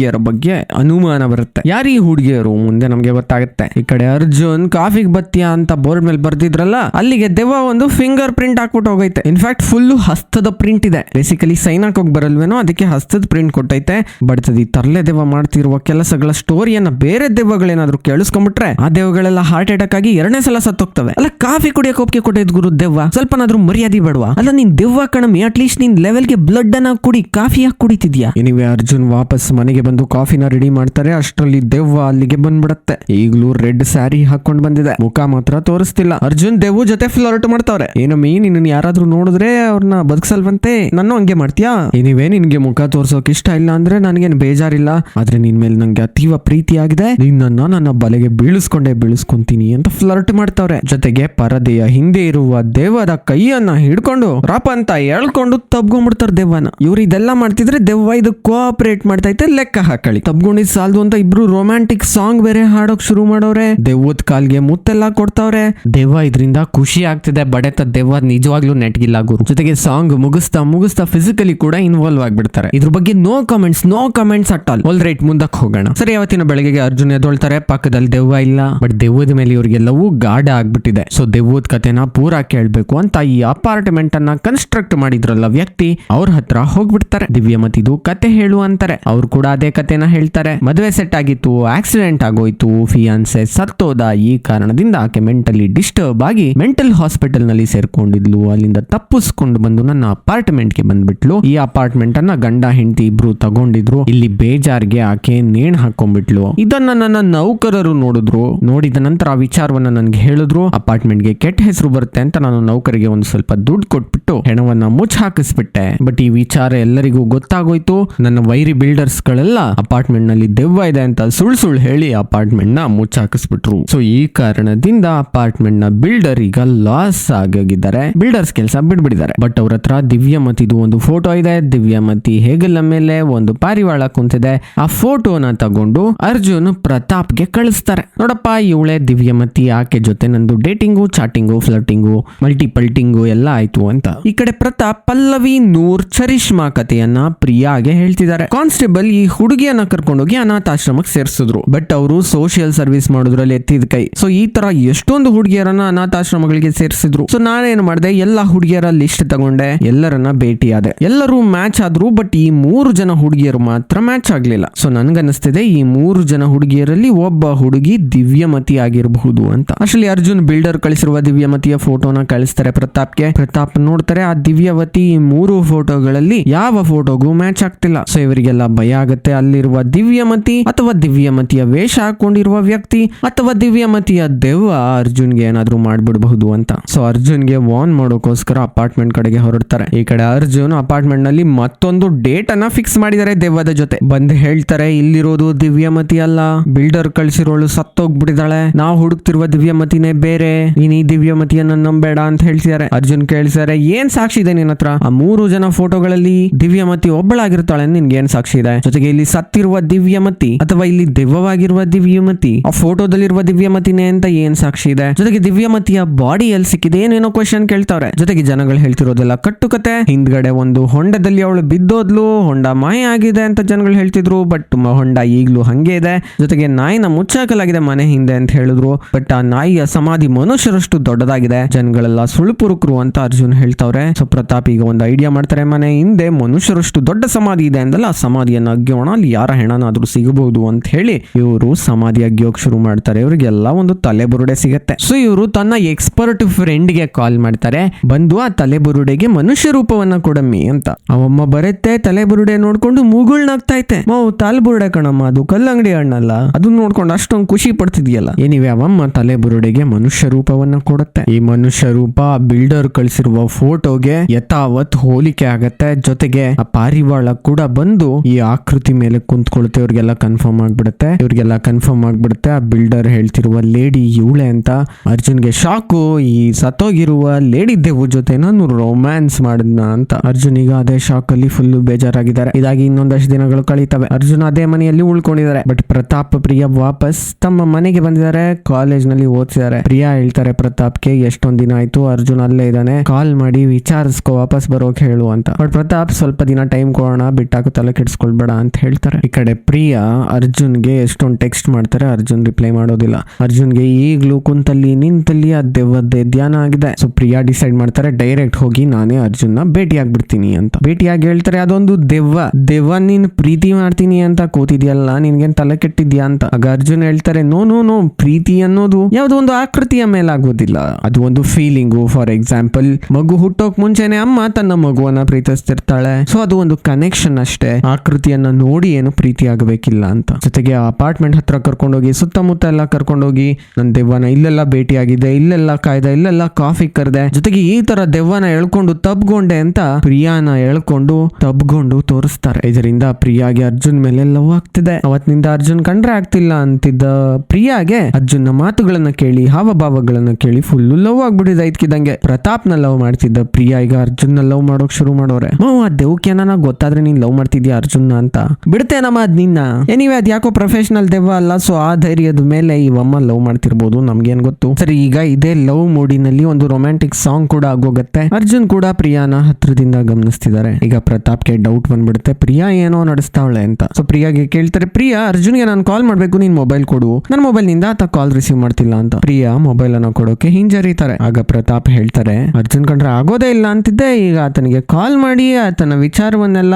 ಹುಡುಗಿಯರ ಬಗ್ಗೆ ಅನುಮಾನ ಬರುತ್ತೆ. ಯಾರು ಈ ಹುಡುಗಿಯರು? ಮುಂದೆ ನಮ್ಗೆ ಗೊತ್ತಾಗುತ್ತೆ. ಈ ಕಡೆ ಅರ್ಜುನ್ ಕಾಫಿಗೆ ಬತ್ತಿಯ ಅಂತ ಬೋರ್ಡ್ ಮೇಲೆ ಬರ್ದಿದ್ರಲ್ಲ, ಅಲ್ಲಿಗೆ ದೆವ್ವ ಒಂದು ಫಿಂಗರ್ ಪ್ರಿಂಟ್ ಹಾಕ್ಬಿಟ್ಟು ಹೋಗೈತೆ. ಇನ್ಫ್ಯಾಕ್ಟ್ ಫುಲ್ ಹಸ್ತದ ಪ್ರಿಂಟ್ ಇದೆ. ಬೇಸಿಕಲಿ ಸೈನ್ ಹಾಕೋಕ್ ಬರಲ್ವೇನೋ, ಅದಕ್ಕೆ ಹಸ್ತದ ಪ್ರಿಂಟ್ ಕೊಟ್ಟೈತೆ. ಬಟ್ ಈ ತರ್ಲೆ ದೆವ್ವ ಮಾಡ್ತಿರುವ ಕೆಲಸಗಳ ಸ್ಟೋರಿಯನ್ನ ಬೇರೆ ದೆವ್ವಗಳೇನಾದ್ರೂ ಕೇಳಿಸ್ಕೊಂಡ್ಬಿಟ್ರೆ, ಆ ದೆವ್ವಗಳೆಲ್ಲ ಹಾರ್ಟ್ ಅಟ್ಯಾಕ್ ಆಗಿ ಎರಡನೇ ಸಲ ಸತ್ತೋಗ್ತವೆ. ಅಲ್ಲ, ಕಾಫಿ ಕುಡಿಯಕ್ಕೆ ಒಪ್ಪಿಗೆ ಕೊಟ್ಟಿದ್ ಗುರು ದೆವ್ವ, ಸ್ವಲ್ಪನಾದ್ರೂ ಮರ್ಯಾದೆ ಬೇಡವಾ? ಅಲ್ಲ, ನಿನ್ ದೆವ್ವ ಕಣಮಿ ಅಟ್ಲೀಸ್ಟ್ ನಿನ್ ಲೆವೆಲ್ಗೆ ಬ್ಲಡ್ ಅನ್ನ ಕುಡಿ ಕಾಫಿ ಯಾಕೆ ಕುಡಿತಿದ್ಯಾ? ಎನಿವೆ ಅರ್ಜುನ್ ವಾಪಸ್ ಮನೆಗೆ ಬಂದು ಕಾಫಿನ ರೆಡಿ ಮಾಡ್ತಾರೆ. ಅಷ್ಟರಲ್ಲಿ ದೆವ್ವ ಅಲ್ಲಿಗೆ ಬಂದ್ಬಿಡತ್ತೆ. ಈಗಲೂ ರೆಡ್ ಸ್ಯಾರಿ ಹಾಕೊಂಡ್ ಬಂದಿದೆ. ಮುಖ ಮಾತ್ರ ತೋರಿಸ್ತಿಲ್ಲ. ಅರ್ಜುನ್ ದೇವ್ ಜೊತೆ ಫ್ಲರ್ಟ್ ಮಾಡ್ತಾವ್ರೆ. ಏನಮ್ಮಿ ನಿನ್ನ ಯಾರಾದ್ರೂ ನೋಡಿದ್ರೆ ಅವ್ರನ್ನ ಬದುಕ್ಸಲ್ವಂತೆ. ನಾನು ಹಂಗೆ ಮಾಡ್ತೀಯಾ? ಏನಿವೇ ನಿನ್ಗೆ ಮುಖ ತೋರ್ಸೋಕ್ ಇಷ್ಟ ಇಲ್ಲ ಅಂದ್ರೆ ನನಗೇನು ಬೇಜಾರಿಲ್ಲ. ಆದ್ರೆ ನಿನ್ ಮೇಲೆ ನಂಗೆ ಅತೀವ ಪ್ರೀತಿ ಆಗಿದೆ. ನಿನ್ನನ್ನ ನನ್ನ ಬಲೆಗೆ ಬೀಳಿಸ್ಕೊಂಡೆ ಬೀಳಿಸ್ಕೊಂತೀನಿ ಅಂತ ಫ್ಲರ್ಟ್ ಮಾಡ್ತಾವ್ರೆ. ಜೊತೆಗೆ ಪರದೆಯ ಹಿಂದೆ ಇರುವ ದೇವದ ಕೈಯನ್ನ ಹಿಡ್ಕೊಂಡು, ರಪ ಅಂತ ಎಳ್ಕೊಂಡು ತಬ್ಕೊಂಡ್ಬಿಡ್ತಾರೆ ದೆವ್ವನ. ಇವ್ರು ಇದೆಲ್ಲ ಮಾಡ್ತಿದ್ರೆ ದೆವ್ವ ಇದು ಕೋಆಪರೇಟ್ ಮಾಡ್ತೈತೆ ಲೆಕ್ಕ ಹಾಕಳಿ. ತಬ್ಗೊಂಡಿದ್ ಸಾಲ್ದು ಅಂತ ಇಬ್ರು ರೊಮ್ಯಾಂಟಿಕ್ ಸಾಂಗ್ ಬೇರೆ ಹಾಡೋಕ್ ಶುರು ಮಾಡೋರೆ. ದೆವ್ವದ ಕಾಲ್ಗೆ ಮುತ್ತೆಲ್ಲ ಕೊಡ್ತಾವ್ರೆ. ದೆವ್ವ ಇದರಿಂದ ಖುಷಿ ಆಗ್ತಿದೆ. ಬಡೆತ ದೆವ್ವ ನಿಜವಾಗ್ಲೂ ನೆಟ್ಗಿಲ್ಲ ಗುರು. ಜೊತೆಗೆ ಸಾಂಗ್ ಮುಗಿಸ್ತಾ ಮುಗಿಸ್ತಾ ಫಿಸಿಕಲಿ ಕೂಡ ಇನ್ವಾಲ್ವ್ ಆಗ್ಬಿಡ್ತಾರೆ. ಇದ್ರ ಬಗ್ಗೆ no comments no comments at all all right ಮುಂದಕ್ಕೆ ಹೋಗೋಣ. ಸರಿ ಯಾವತ್ತಿನ ಬೆಳಗ್ಗೆ ಅರ್ಜುನ್ ಎದೊಳ್ತಾರೆ ಪಕ್ಕದಲ್ಲಿ ದೆವ್ವ ಇಲ್ಲ. ಬಟ್ ದೆವ್ವದ ಮೇಲೆ ಇವ್ರಿಗೆಲ್ಲವೂ ಗಾಢ ಆಗ್ಬಿಟ್ಟಿದೆ. ಸೊ ದೆವ್ವದ ಕಥೆನ ಪೂರಾ ಕೇಳಬೇಕು ಅಂತ ಈ ಅಪಾರ್ಟ್ಮೆಂಟ್ ಅನ್ನ ಕನ್ಸ್ಟ್ರಕ್ಟ್ ಮಾಡಿದ್ರಲ್ಲ ವ್ಯಕ್ತಿ, ಅವ್ರ ಹತ್ರ ಹೋಗ್ಬಿಡ್ತಾರೆ. ದಿವ್ಯಮತಿದು ಕತೆ ಹೇಳು ಅಂತಾರೆ. ಅವ್ರು ಕೂಡ ಅದೇ ಕತೆನ ಹೇಳ್ತಾರೆ. ಮದುವೆ ಸೆಟ್ ಆಗಿತ್ತು ಆಕ್ಸಿಡೆಂಟ್ ಆಗೋಯ್ತು ಫಿಯಾನ್ಸೆ ಸತ್ತೋದ. ಈ ಕಾರಣದಿಂದ ಆಕೆ ಮೆಂಟಲಿ ಡಿಸ್ಟರ್ಬ್ ಆಗಿ ಮೆಂಟಲ್ ಹಾಸ್ಪಿಟಲ್ನಲ್ಲಿ ಸೇರ್ಕೊಂಡಿದ್ಲು. ಅಲ್ಲಿಂದ ತಪ್ಪಿಸ್ಕೊಂಡು ಬಂದು ನನ್ನ ಅಪಾರ್ಟ್ಮೆಂಟ್ಗೆ ಬಂದ್ಬಿಟ್ಲು. ಈ ಅಪಾರ್ಟ್ಮೆಂಟ್ ಅನ್ನ ಗಂಡ, ಹೆಂಡತಿ ಇಬ್ರು ತಗೊಂಡಿದ್ರು. ಇಲ್ಲಿ ಬೇಜಾರ್ಗೆ ಆಕೆ ನೇಣ್ ಹಾಕೊಂಡ್ಬಿಟ್ಲು. ಇದನ್ನ ನನ್ನ ನೌಕರರು ನೋಡಿದ್ರು. ನೋಡಿದ ನಂತರ ಆ ವಿಚಾರವನ್ನ ನನ್ಗೆ ಹೇಳಿದ್ರು. ಅಪಾರ್ಟ್ಮೆಂಟ್ಗೆ ಕೆಟ್ಟ ಹೆಸರು ಬರುತ್ತೆ ಅಂತ ನಾನು ನೌಕರಿಗೆ ಒಂದು ಸ್ವಲ್ಪ ದುಡ್ಡು ಕೊಟ್ಬಿಟ್ಟು ಹೆಣವನ್ನ ಮುಚ್ಚ ಹಾಕಿಸ್ಬಿಟ್ಟೆ ಬಟ್ ಈ ವಿಚಾರ ಎಲ್ಲರಿಗೂ ಗೊತ್ತಾಗೋಯ್ತು. ನನ್ನ ವೈರಿ ಬಿಲ್ಡರ್ಸ್ ಗಳೆಲ್ಲ ಅಪಾರ್ಟ್ಮೆಂಟ್ನಲ್ಲಿ ದೆವ್ವ ಇದೆ ಅಂತ ಸುಳ್ ಸುಳ್ ಹೇಳಿ ಅಪಾರ್ಟ್ಮೆಂಟ್ನ ಮುಚ್ಚಾಕಿಸ್ಬಿಟ್ರು. ಸೊ ಈ ಕಾರಣದಿಂದ ಅಪಾರ್ಟ್ಮೆಂಟ್ನ ಬಿಲ್ಡರ್ ಈಗ ಲಾಸ್ ಆಗಿದ್ದಾರೆ. ಬಿಲ್ಡರ್ಸ್ ಕೆಲಸ ಬಿಡ್ಬಿಡಿದ್ದಾರೆ ಬಟ್ ಅವ್ರ ಹತ್ರ ದಿವ್ಯಮತಿದು ಒಂದು ಫೋಟೋ ಇದೆ. ದಿವ್ಯಮತಿ ಹೇಗಲ್ಲ ಮೇಲೆ ಒಂದು ಪಾರಿವಾಳ ಕುಂತಿದೆ. ಆ ಫೋಟೋನ ತಗೊಂಡು ಅರ್ಜುನ್ ಪ್ರತಾಪ್ಗೆ ಕಳಿಸ್ತಾರೆ. ನೋಡಪ್ಪ, ಇವಳೆ ದಿವ್ಯಮತಿ, ಆಕೆ ಜೊತೆ ನಂದು ಡೇಟಿಂಗು ಚಾಟಿಂಗು ಫ್ಲಟಿಂಗು ಮಲ್ಟಿಪಲ್ಟಿಂಗು ಎಲ್ಲ ಆಯ್ತು ಅಂತ. ಈ ಕಡೆ ಪ್ರತಾಪ್, ಪಲ್ಲವಿ, ನೂರ್, ಚರಿಷ್ಮಾ ಕಥೆಯನ್ನ ಪ್ರಿಯಾಗೆ ಹೇಳ್ತಿದ್ದಾರೆ. ಕಾನ್ಸ್ಟೇಬಲ್ ಈ ಹುಡುಗಿ ಹುಡುಗಿಯನ್ನ ಕರ್ಕೊಂಡೋಗಿ ಅನಾಥಾಶ್ರಮಕ್ಕೆ ಸೇರಿಸಿದ್ರು. ಬಟ್ ಅವರು ಸೋಷಿಯಲ್ ಸರ್ವಿಸ್ ಮಾಡೋದ್ರಲ್ಲಿ ಎತ್ತಿದ ಕೈ. ಸೊ ಈ ತರ ಎಷ್ಟೊಂದು ಹುಡುಗಿಯರನ್ನ ಅನಾಥಾಶ್ರಮಗಳಿಗೆ ಸೇರಿಸಿದ್ರು. ಸೊ ನಾನೇನ್ ಮಾಡಿದೆ? ಎಲ್ಲಾ ಹುಡುಗಿಯರ ಲಿಸ್ಟ್ ತಗೊಂಡೆ. ಎಲ್ಲರನ್ನ ಭೇಟಿಯಾದೆ. ಎಲ್ಲರೂ ಮ್ಯಾಚ್ ಆದ್ರು ಬಟ್ ಈ ಮೂರು ಜನ ಹುಡುಗಿಯರು ಮಾತ್ರ ಮ್ಯಾಚ್ ಆಗ್ಲಿಲ್ಲ. ಸೊ ನನ್ಗನ್ನಿಸ್ತಿದೆ, ಈ ಮೂರು ಜನ ಹುಡುಗಿಯರಲ್ಲಿ ಒಬ್ಬ ಹುಡುಗಿ ದಿವ್ಯಮತಿ ಆಗಿರಬಹುದು ಅಂತ. ಅಷ್ಟರಲ್ಲಿ ಅರ್ಜುನ್ ಬಿಲ್ಡರ್ ಕಳಿಸಿರುವ ದಿವ್ಯಮತಿಯ ಫೋಟೋನ ಕಳಿಸ್ತಾರೆ ಪ್ರತಾಪ್ಗೆ. ಪ್ರತಾಪ್ ನೋಡ್ತಾರೆ, ಆ ದಿವ್ಯವತಿ ಈ ಮೂರು ಫೋಟೋಗಳಲ್ಲಿ ಯಾವ ಫೋಟೋಗೂ ಮ್ಯಾಚ್ ಆಗ್ತಿಲ್ಲ. ಸೊ ಇವರಿಗೆಲ್ಲ ಭಯ ಆಗುತ್ತೆ. ಅಲ್ಲಿರುವ ದಿವ್ಯಮತಿ ಅಥವಾ ದಿವ್ಯಮತಿಯ ವೇಷ ಹಾಕೊಂಡಿರುವ ವ್ಯಕ್ತಿ ಅಥವಾ ದಿವ್ಯಮತಿಯ ದೆವ್ವ ಅರ್ಜುನ್ಗೆ ಏನಾದ್ರೂ ಮಾಡ್ಬಿಡಬಹುದು ಅಂತ. ಸೊ ಅರ್ಜುನ್ಗೆ ವಾರ್ನ್ ಮಾಡೋಕೋಸ್ಕರ ಅಪಾರ್ಟ್ಮೆಂಟ್ ಕಡೆಗೆ ಹೊರಡ್ತಾರೆ. ಈ ಕಡೆ ಅರ್ಜುನ್ ಅಪಾರ್ಟ್ಮೆಂಟ್ನಲ್ಲಿ ಮತ್ತೊಂದು ಡೇಟ್ ಅನ್ನ ಫಿಕ್ಸ್ ಮಾಡಿದ್ದಾರೆ ದೆವ್ವದ ಜೊತೆ. ಬಂದು ಹೇಳ್ತಾರೆ, ಇಲ್ಲಿರೋದು ದಿವ್ಯಮತಿ ಅಲ್ಲ. ಬಿಲ್ಡರ್ ಕಳ್ಸಿರೋಳು ಸತ್ತೋಗ್ಬಿಟ್ಟಿದ್ದಾಳೆ. ನಾವು ಹುಡುಕ್ತಿರುವ ದಿವ್ಯಮತಿನೇ ಬೇರೆ. ನೀನ್ ಈ ದಿವ್ಯಮತಿಯನ್ನ ನಂಬೇಡ ಅಂತ ಹೇಳ್ತಿದ್ದಾರೆ. ಅರ್ಜುನ್ ಕೇಳಿಸ್ತಾರೆ ಏನ್ ಸಾಕ್ಷಿ ಇದೆ ನಿನ್ನ ಹತ್ರ? ಆ ಮೂರು ಜನ ಫೋಟೋಗಳಲ್ಲಿ ದಿವ್ಯಮತಿ ಒಬ್ಬಳಾಗಿರ್ತಾಳೆ ನಿನ್ಗೆ ಏನ್ ಸಾಕ್ಷಿ ಇದೆ? ಜೊತೆಗೆ ಇಲ್ಲಿ ಸತ್ತಿರುವ ದಿವ್ಯಮತಿ ಅಥವಾ ಇಲ್ಲಿ ದೆವ್ವವಾಗಿರುವ ದಿವ್ಯಮತಿ, ಆ ಫೋಟೋದಲ್ಲಿರುವ ದಿವ್ಯಮತಿನೇ ಅಂತ ಏನ್ ಸಾಕ್ಷಿ ಇದೆ? ಜೊತೆಗೆ ದಿವ್ಯಮತಿಯ ಬಾಡಿ ಎಲ್ಲಿ ಸಿಕ್ಕಿದೆ ಏನೇನೋ ಕ್ವಶನ್ ಕೇಳ್ತಾವ್ರೆ ಜೊತೆಗೆ ಜನಗಳು ಹೇಳ್ತಿರೋದೆಲ್ಲ ಕಟ್ಟುಕತೆ. ಹಿಂದ್ಗಡೆ ಒಂದು ಹೊಂಡದಲ್ಲಿ ಅವಳು ಬಿದ್ದೋದ್ಲು, ಹೊಂಡ ಮಾಯ ಆಗಿದೆ ಅಂತ ಜನಗಳು ಹೇಳ್ತಿದ್ರು ಬಟ್ ಹೊಂಡ ಈಗಲೂ ಹಂಗೆ ಇದೆ. ಜೊತೆಗೆ ನಾಯಿನ ಮುಚ್ಚಾಕಲಾಗಿದೆ ಮನೆ ಹಿಂದೆ ಅಂತ ಹೇಳಿದ್ರು ಬಟ್ ಆ ನಾಯಿಯ ಸಮಾಧಿ ಮನುಷ್ಯರಷ್ಟು ದೊಡ್ಡದಾಗಿದೆ. ಜನಗಳೆಲ್ಲ ಸುಳುಪುರುಕರು ಅಂತ ಅರ್ಜುನ್ ಹೇಳ್ತಾವ್ರೆ. ಸೊ ಪ್ರತಾಪ್ ಈಗ ಒಂದು ಐಡಿಯಾ ಮಾಡ್ತಾರೆ, ಮನೆ ಹಿಂದೆ ಮನುಷ್ಯರಷ್ಟು ದೊಡ್ಡ ಸಮಾಧಿ ಇದೆ ಅಂದಲ್ಲ, ಆ ಸಮಾಧಿಯನ್ನ ಅಗ್ಯೋಣ ಯಾರ ಹೆಣನಾದ್ರೂ ಸಿಗಬಹುದು ಅಂತ ಹೇಳಿ ಇವರು ಸಮಾಧಿ ಅಗ್ಯೋಕ್ ಶುರು ಮಾಡ್ತಾರೆ. ಇವರಿಗೆಲ್ಲ ಒಂದು ತಲೆಬುರುಡೆ ಸಿಗತ್ತೆ. ಸೊ ಇವರು ತನ್ನ ಎಕ್ಸ್ಪರ್ಟ್ ಫ್ರೆಂಡ್ಗೆ ಕಾಲ್ ಮಾಡ್ತಾರೆ. ಬಂದು ಆ ತಲೆಬುರುಡೆಗೆ ಮನುಷ್ಯ ರೂಪವನ್ನ ಕೊಡಮ್ಮಿ ಅಂತ. ಅವಮ್ಮ ಬರುತ್ತೆ, ತಲೆಬುರುಡೆ ನೋಡ್ಕೊಂಡು ಮೂಗುಳ್ನಾಗ್ತೈತೆ ಮಾವು ತಲೆಬುರುಡೆ ಕಣಮ್ಮ, ಅದು ಕಲ್ಲಂಗಡಿ ಹಣ್ಣಲ್ಲ. ಅದನ್ನ ನೋಡ್ಕೊಂಡು ಅಷ್ಟೊಂದು ಖುಷಿ ಪಡ್ತಿದ್ಯಲ್ಲ. ಏನಿವೆ, ಅವಮ್ಮ ತಲೆಬುರುಡೆಗೆ ಮನುಷ್ಯ ರೂಪವನ್ನ ಕೊಡುತ್ತೆ. ಈ ಮನುಷ್ಯ ರೂಪ ಬಿಲ್ಡರ್ ಕಳಿಸಿರುವ ಫೋಟೋಗೆ ಯಥಾವತ್ ಹೋಲಿಕೆ ಆಗತ್ತೆ. ಜೊತೆಗೆ ಆ ಪಾರಿವಾಳ ಕೂಡ ಬಂದು ಈ ಆಕೃತಿ ಮೇಲೆ ಕುಂತ್ಕೊಳುತ್ತೆ ಇವ್ರಿಗೆಲ್ಲ ಕನ್ಫರ್ಮ್ ಆಗ್ಬಿಡುತ್ತೆ. ಇವ್ರಿಗೆಲ್ಲ ಕನ್ಫರ್ಮ್ ಆಗ್ಬಿಡುತ್ತೆ. ಆ ಬಿಲ್ಡರ್ ಹೇಳ್ತಿರುವ ಲೇಡಿ ಇವಳೆ ಅಂತ ಅರ್ಜುನ್ಗೆ ಶಾಕು. ಈ ಸತ್ತೋಗಿರುವ ಲೇಡಿ ದೇವು ಜೊತೆ ನಾನು ರೊಮ್ಯಾನ್ಸ್ ಮಾಡಿದ್ನ ಅಂತ ಅರ್ಜುನ್ ಈಗ ಅದೇ ಶಾಕ್ ಅಲ್ಲಿ ಫುಲ್ ಬೇಜಾರಾಗಿದ್ದಾರೆ. ಇದಾಗಿ ಇನ್ನೊಂದಷ್ಟು ದಿನಗಳು ಕಳೀತವೆ. ಅರ್ಜುನ್ ಅದೇ ಮನೆಯಲ್ಲಿ ಉಳ್ಕೊಂಡಿದ್ದಾರೆ. ಬಟ್ ಪ್ರತಾಪ್, ಪ್ರಿಯ ವಾಪಸ್ ತಮ್ಮ ಮನೆಗೆ ಬಂದಿದ್ದಾರೆ. ಕಾಲೇಜ್ನಲ್ಲಿ ಓದ್ತಿದ್ದಾರೆ ಪ್ರಿಯಾ ಹೇಳ್ತಾರೆ ಪ್ರತಾಪ್ಗೆ, ಎಷ್ಟೊಂದ್ ದಿನ ಆಯ್ತು, ಅರ್ಜುನ್ ಅಲ್ಲೇ ಇದ್ದಾನೆ. ಕಾಲ್ ಮಾಡಿ ವಿಚಾರಿಸ್ಕೋ, ವಾಪಸ್ ಬರೋಕೆ ಹೇಳು ಅಂತ. ಬಟ್ ಪ್ರತಾಪ್ ಸ್ವಲ್ಪ ದಿನ ಟೈಮ್ ಕೊಡೋಣ, ಬಿಟ್ಟಾಕು ತಲೆ ಕೆಡಿಸ್ಕೊಳ್ಬೇಡ ಅಂತ ಹೇಳ್ತಾರೆ ಈ ಕಡೆ ಪ್ರಿಯಾ ಅರ್ಜುನ್ಗೆ ಎಷ್ಟೊಂದು ಟೆಕ್ಸ್ಟ್ ಮಾಡ್ತಾರೆ, ಅರ್ಜುನ್ ರಿಪ್ಲೈ ಮಾಡೋದಿಲ್ಲ. ಅರ್ಜುನ್ಗೆ ಈಗಲೂ ಕುಂತಲ್ಲಿ ನಿಂತಲ್ಲಿ ಆ ದೆವ್ವದ್ದೇ ಧ್ಯಾನ ಆಗಿದೆ. ಸೊ ಪ್ರಿಯಾ ಡಿಸೈಡ್ ಮಾಡ್ತಾರೆ ಡೈರೆಕ್ಟ್ ಹೋಗಿ ನಾನೇ ಅರ್ಜುನ್ನ ಭೇಟಿ ಆಗ್ಬಿಡ್ತೀನಿ ಅಂತ. ಭೇಟಿಯಾಗಿ ಹೇಳ್ತಾರೆ, ಅದೊಂದು ದೆವ್ವ. ದೆವ್ವ ನೀನ್ ಪ್ರೀತಿ ಮಾಡ್ತೀನಿ ಅಂತ ಕೂತಿದ್ಯಲ್ಲ, ನಿನ್ಗೇನ್ ತಲೆ ಕೆಟ್ಟಿದ್ಯಾ ಅಂತ? ಆಗ ಅರ್ಜುನ್ ಹೇಳ್ತಾರೆ ನೋ ನೋ ನೋ ಪ್ರೀತಿ ಅನ್ನೋದು ಯಾವ್ದೋ ಒಂದು ಆಕೃತಿಯ ಮೇಲಾಗೋದಿಲ್ಲ. ಅದು ಒಂದು ಫೀಲಿಂಗು ಫಾರ್ ಎಕ್ಸಾಂಪಲ್ ಮಗು ಹುಟ್ಟೋಕ್ ಮುಂಚೆನೆ ಅಮ್ಮ ತನ್ನ ಮಗುವನ್ನ ಪ್ರೀತಿಸ್ತಿರ್ತಾಳೆ. ಸೊ ಅದು ಒಂದು ಕನೆಕ್ಷನ್ ಅಷ್ಟೇ. ಆಕೃತಿಯನ್ನ ನೋಡಿ ಏನು ಪ್ರೀತಿ ಆಗಬೇಕಿಲ್ಲ ಅಂತ. ಜೊತೆಗೆ ಆ ಅಪಾರ್ಟ್ಮೆಂಟ್ ಹತ್ರ ಕರ್ಕೊಂಡೋಗಿ, ಸುತ್ತಮುತ್ತ ಎಲ್ಲ ಕರ್ಕೊಂಡೋಗಿ ನನ್ನ ದೆವ್ವನ ಇಲ್ಲೆಲ್ಲ ಭೇಟಿಯಾಗಿದೆ ಇಲ್ಲೆಲ್ಲ ಕಾಯ್ದೆ, ಇಲ್ಲೆಲ್ಲ ಕಾಫಿ ಕರೆದೆ. ಜೊತೆಗೆ ಈ ತರ ದೆವ್ವನ ಎಳ್ಕೊಂಡು ತಬ್ಗೊಂಡೆ ಅಂತ ಪ್ರಿಯಾನ ಎಳ್ಕೊಂಡು ತಬ್ಕೊಂಡು ತೋರಿಸ್ತಾರೆ. ಇದರಿಂದ ಪ್ರಿಯಾಗೆ ಅರ್ಜುನ್ ಮೇಲೆ ಲವ್ ಆಗ್ತಿದೆ. ಅವತ್ತಿನಿಂದ ಅರ್ಜುನ್ ಕಂಡ್ರೆ ಆಗ್ತಿಲ್ಲ ಅಂತಿದ್ದ ಪ್ರಿಯಾಗೆ ಅರ್ಜುನ್ನ ಮಾತುಗಳನ್ನ ಕೇಳಿ, ಹಾವಭಾವಗಳನ್ನ ಕೇಳಿ ಫುಲ್ ಲವ್ ಆಗ್ಬಿಟ್ಟಿದೆ ಇದಕ್ಕಿದಂಗೆ ಪ್ರತಾಪ್ನ ಲವ್ ಮಾಡ್ತಿದ್ದ ಪ್ರಿಯಾ, ಈಗ ಅರ್ಜುನ್ನ ಲವ್ ಮಾಡೋಕ್ ಶುರು ಮಾಡೋರೆ. ಮಾವು ಆ ದೇವಕ್ಯನ ಗೊತ್ತಾದ್ರೆ ನೀನ್ ಲವ್ ಮಾಡ್ತಿದ್ಯಾ ಅರ್ಜುನ್ನ ಅಂತ. ಬಿಡ್ತೇನಮ್ಮ ಅದ್ ನಿನ್ನ ಏನಿವೆ ಅದ್ ಯಾಕೋ ಪ್ರೊಫೆಷನಲ್ ದೆವ್ವ ಅಲ್ಲ ಸೊ ಆ ಧೈರ್ಯದ ಮೇಲೆ ಈ ಅಮ್ಮ ಲವ್ ಮಾಡ್ತಿರ್ಬೋದು, ನಮ್ಗೇನ್ ಗೊತ್ತು. ಸರಿ, ಈಗ ಇದೇ ಲವ್ ಮೂಡಿನಲ್ಲಿ ಒಂದು ರೊಮ್ಯಾಂಟಿಕ್ ಸಾಂಗ್ ಕೂಡ ಆಗೋಗತ್ತೆ. ಅರ್ಜುನ್ ಕೂಡ ಪ್ರಿಯಾನ ಹತ್ರದಿಂದ ಗಮನಿಸ್ತಿದ್ದಾರೆ. ಈಗ ಪ್ರತಾಪ್ಗೆ ಡೌಟ್ ಬಂದ್ಬಿಡುತ್ತೆ, ಪ್ರಿಯಾ ಏನೋ ನಡೆಸ್ತಾವಳೆ ಅಂತ. ಸೊ ಪ್ರಿಯಾಗೆ ಕೇಳ್ತಾರೆ, ಪ್ರಿಯಾ, ಅರ್ಜುನ್ಗೆ ನಾನು ಕಾಲ್ ಮಾಡ್ಬೇಕು, ನೀನ್ ಮೊಬೈಲ್ ಕೊಡು. ನನ್ನ ಮೊಬೈಲ್ನಿಂದ ಆತ ಕಾಲ್ ರಿಸೀವ್ ಮಾಡ್ತಿಲ್ಲ ಅಂತ. ಪ್ರಿಯಾ ಮೊಬೈಲ್ ಅನ್ನ ಕೊಡೋಕೆ ಹಿಂಜರಿತಾರೆ. ಆಗ ಪ್ರತಾಪ್ ಹೇಳ್ತಾರೆ, ಅರ್ಜುನ್ ಕಂಡ್ರೆ ಆಗೋದೇ ಇಲ್ಲ ಅಂತಿದ್ದೆ, ಈಗ ಆತನಿಗೆ ಕಾಲ್ ಮಾಡಿ, ಆತನ ವಿಚಾರವನ್ನೆಲ್ಲ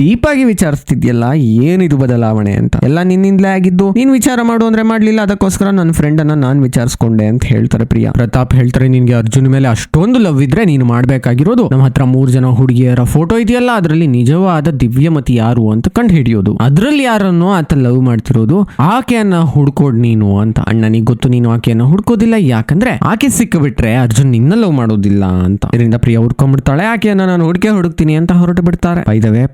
ಡೀಪ್ ಆಗಿ ವಿಚಾರಿಸ್ತಿದ್ಯಲ್ಲ ಏನಿದು ಬದಲಾವಣೆ ಅಂತ? ಎಲ್ಲ ನಿನ್ನಿಂದಲೇ ಆಗಿದ್ದು, ನೀನ್ ವಿಚಾರ ಮಾಡು ಅಂದ್ರೆ ಮಾಡ್ಲಿಲ್ಲ, ಅದಕ್ಕೋಸ್ಕರ ನನ್ನ ಫ್ರೆಂಡ್ ಅನ್ನ ನಾನ್ ವಿಚಾರಿಸ್ಕೊಂಡೆ ಅಂತ ಹೇಳ್ತಾರೆ ಪ್ರಿಯಾ. ಪ್ರತಾಪ್ ಹೇಳ್ತಾರೆ, ನಿನ್ಗೆ ಅರ್ಜುನ್ ಮೇಲೆ ಅಷ್ಟೊಂದು ಲವ್ ಇದ್ರೆ ನೀನು ಮಾಡ್ಬೇಕಾಗಿರೋದು. ನಮ್ಮ ಹತ್ರ ಮೂರ್ ಜನ ಹುಡುಗಿಯರ ಫೋಟೋ ಇದೆಯಲ್ಲ, ಅದರಲ್ಲಿ ನಿಜವಾದ ದಿವ್ಯಮತಿ ಯಾರು ಅಂತ ಕಂಡು ಹಿಡಿಯೋದು ಅದ್ರಲ್ಲಿ ಯಾರನ್ನು ಆತ ಲವ್ ಮಾಡ್ತಿರೋದು? ಆಕೆಯನ್ನ ಹುಡ್ಕೋಡ್ ನೀನು ಅಂತ. ಅಣ್ಣನಿಗೆ ಗೊತ್ತು, ನೀನು ಆಕೆಯನ್ನ ಹುಡ್ಕೋದಿಲ್ಲ. ಯಾಕಂದ್ರೆ ಆಕೆ ಸಿಕ್ಕಿಬಿಟ್ರೆ ಅರ್ಜುನ್ ನಿನ್ನ ಲವ್ ಮಾಡೋದಿಲ್ಲ ಅಂತ. ಇದರಿಂದ ಪ್ರಿಯ ಹುಡ್ಕೊಂಡ್ಬಿಡ್ತಾಳೆ, ಆಕೆಯನ್ನ ನಾನು ಹುಡುಕೆ ಹುಡುಕ್ತೀನಿ ಅಂತ ಹೊರಟು ಬಿಡ್ತಾರೆ.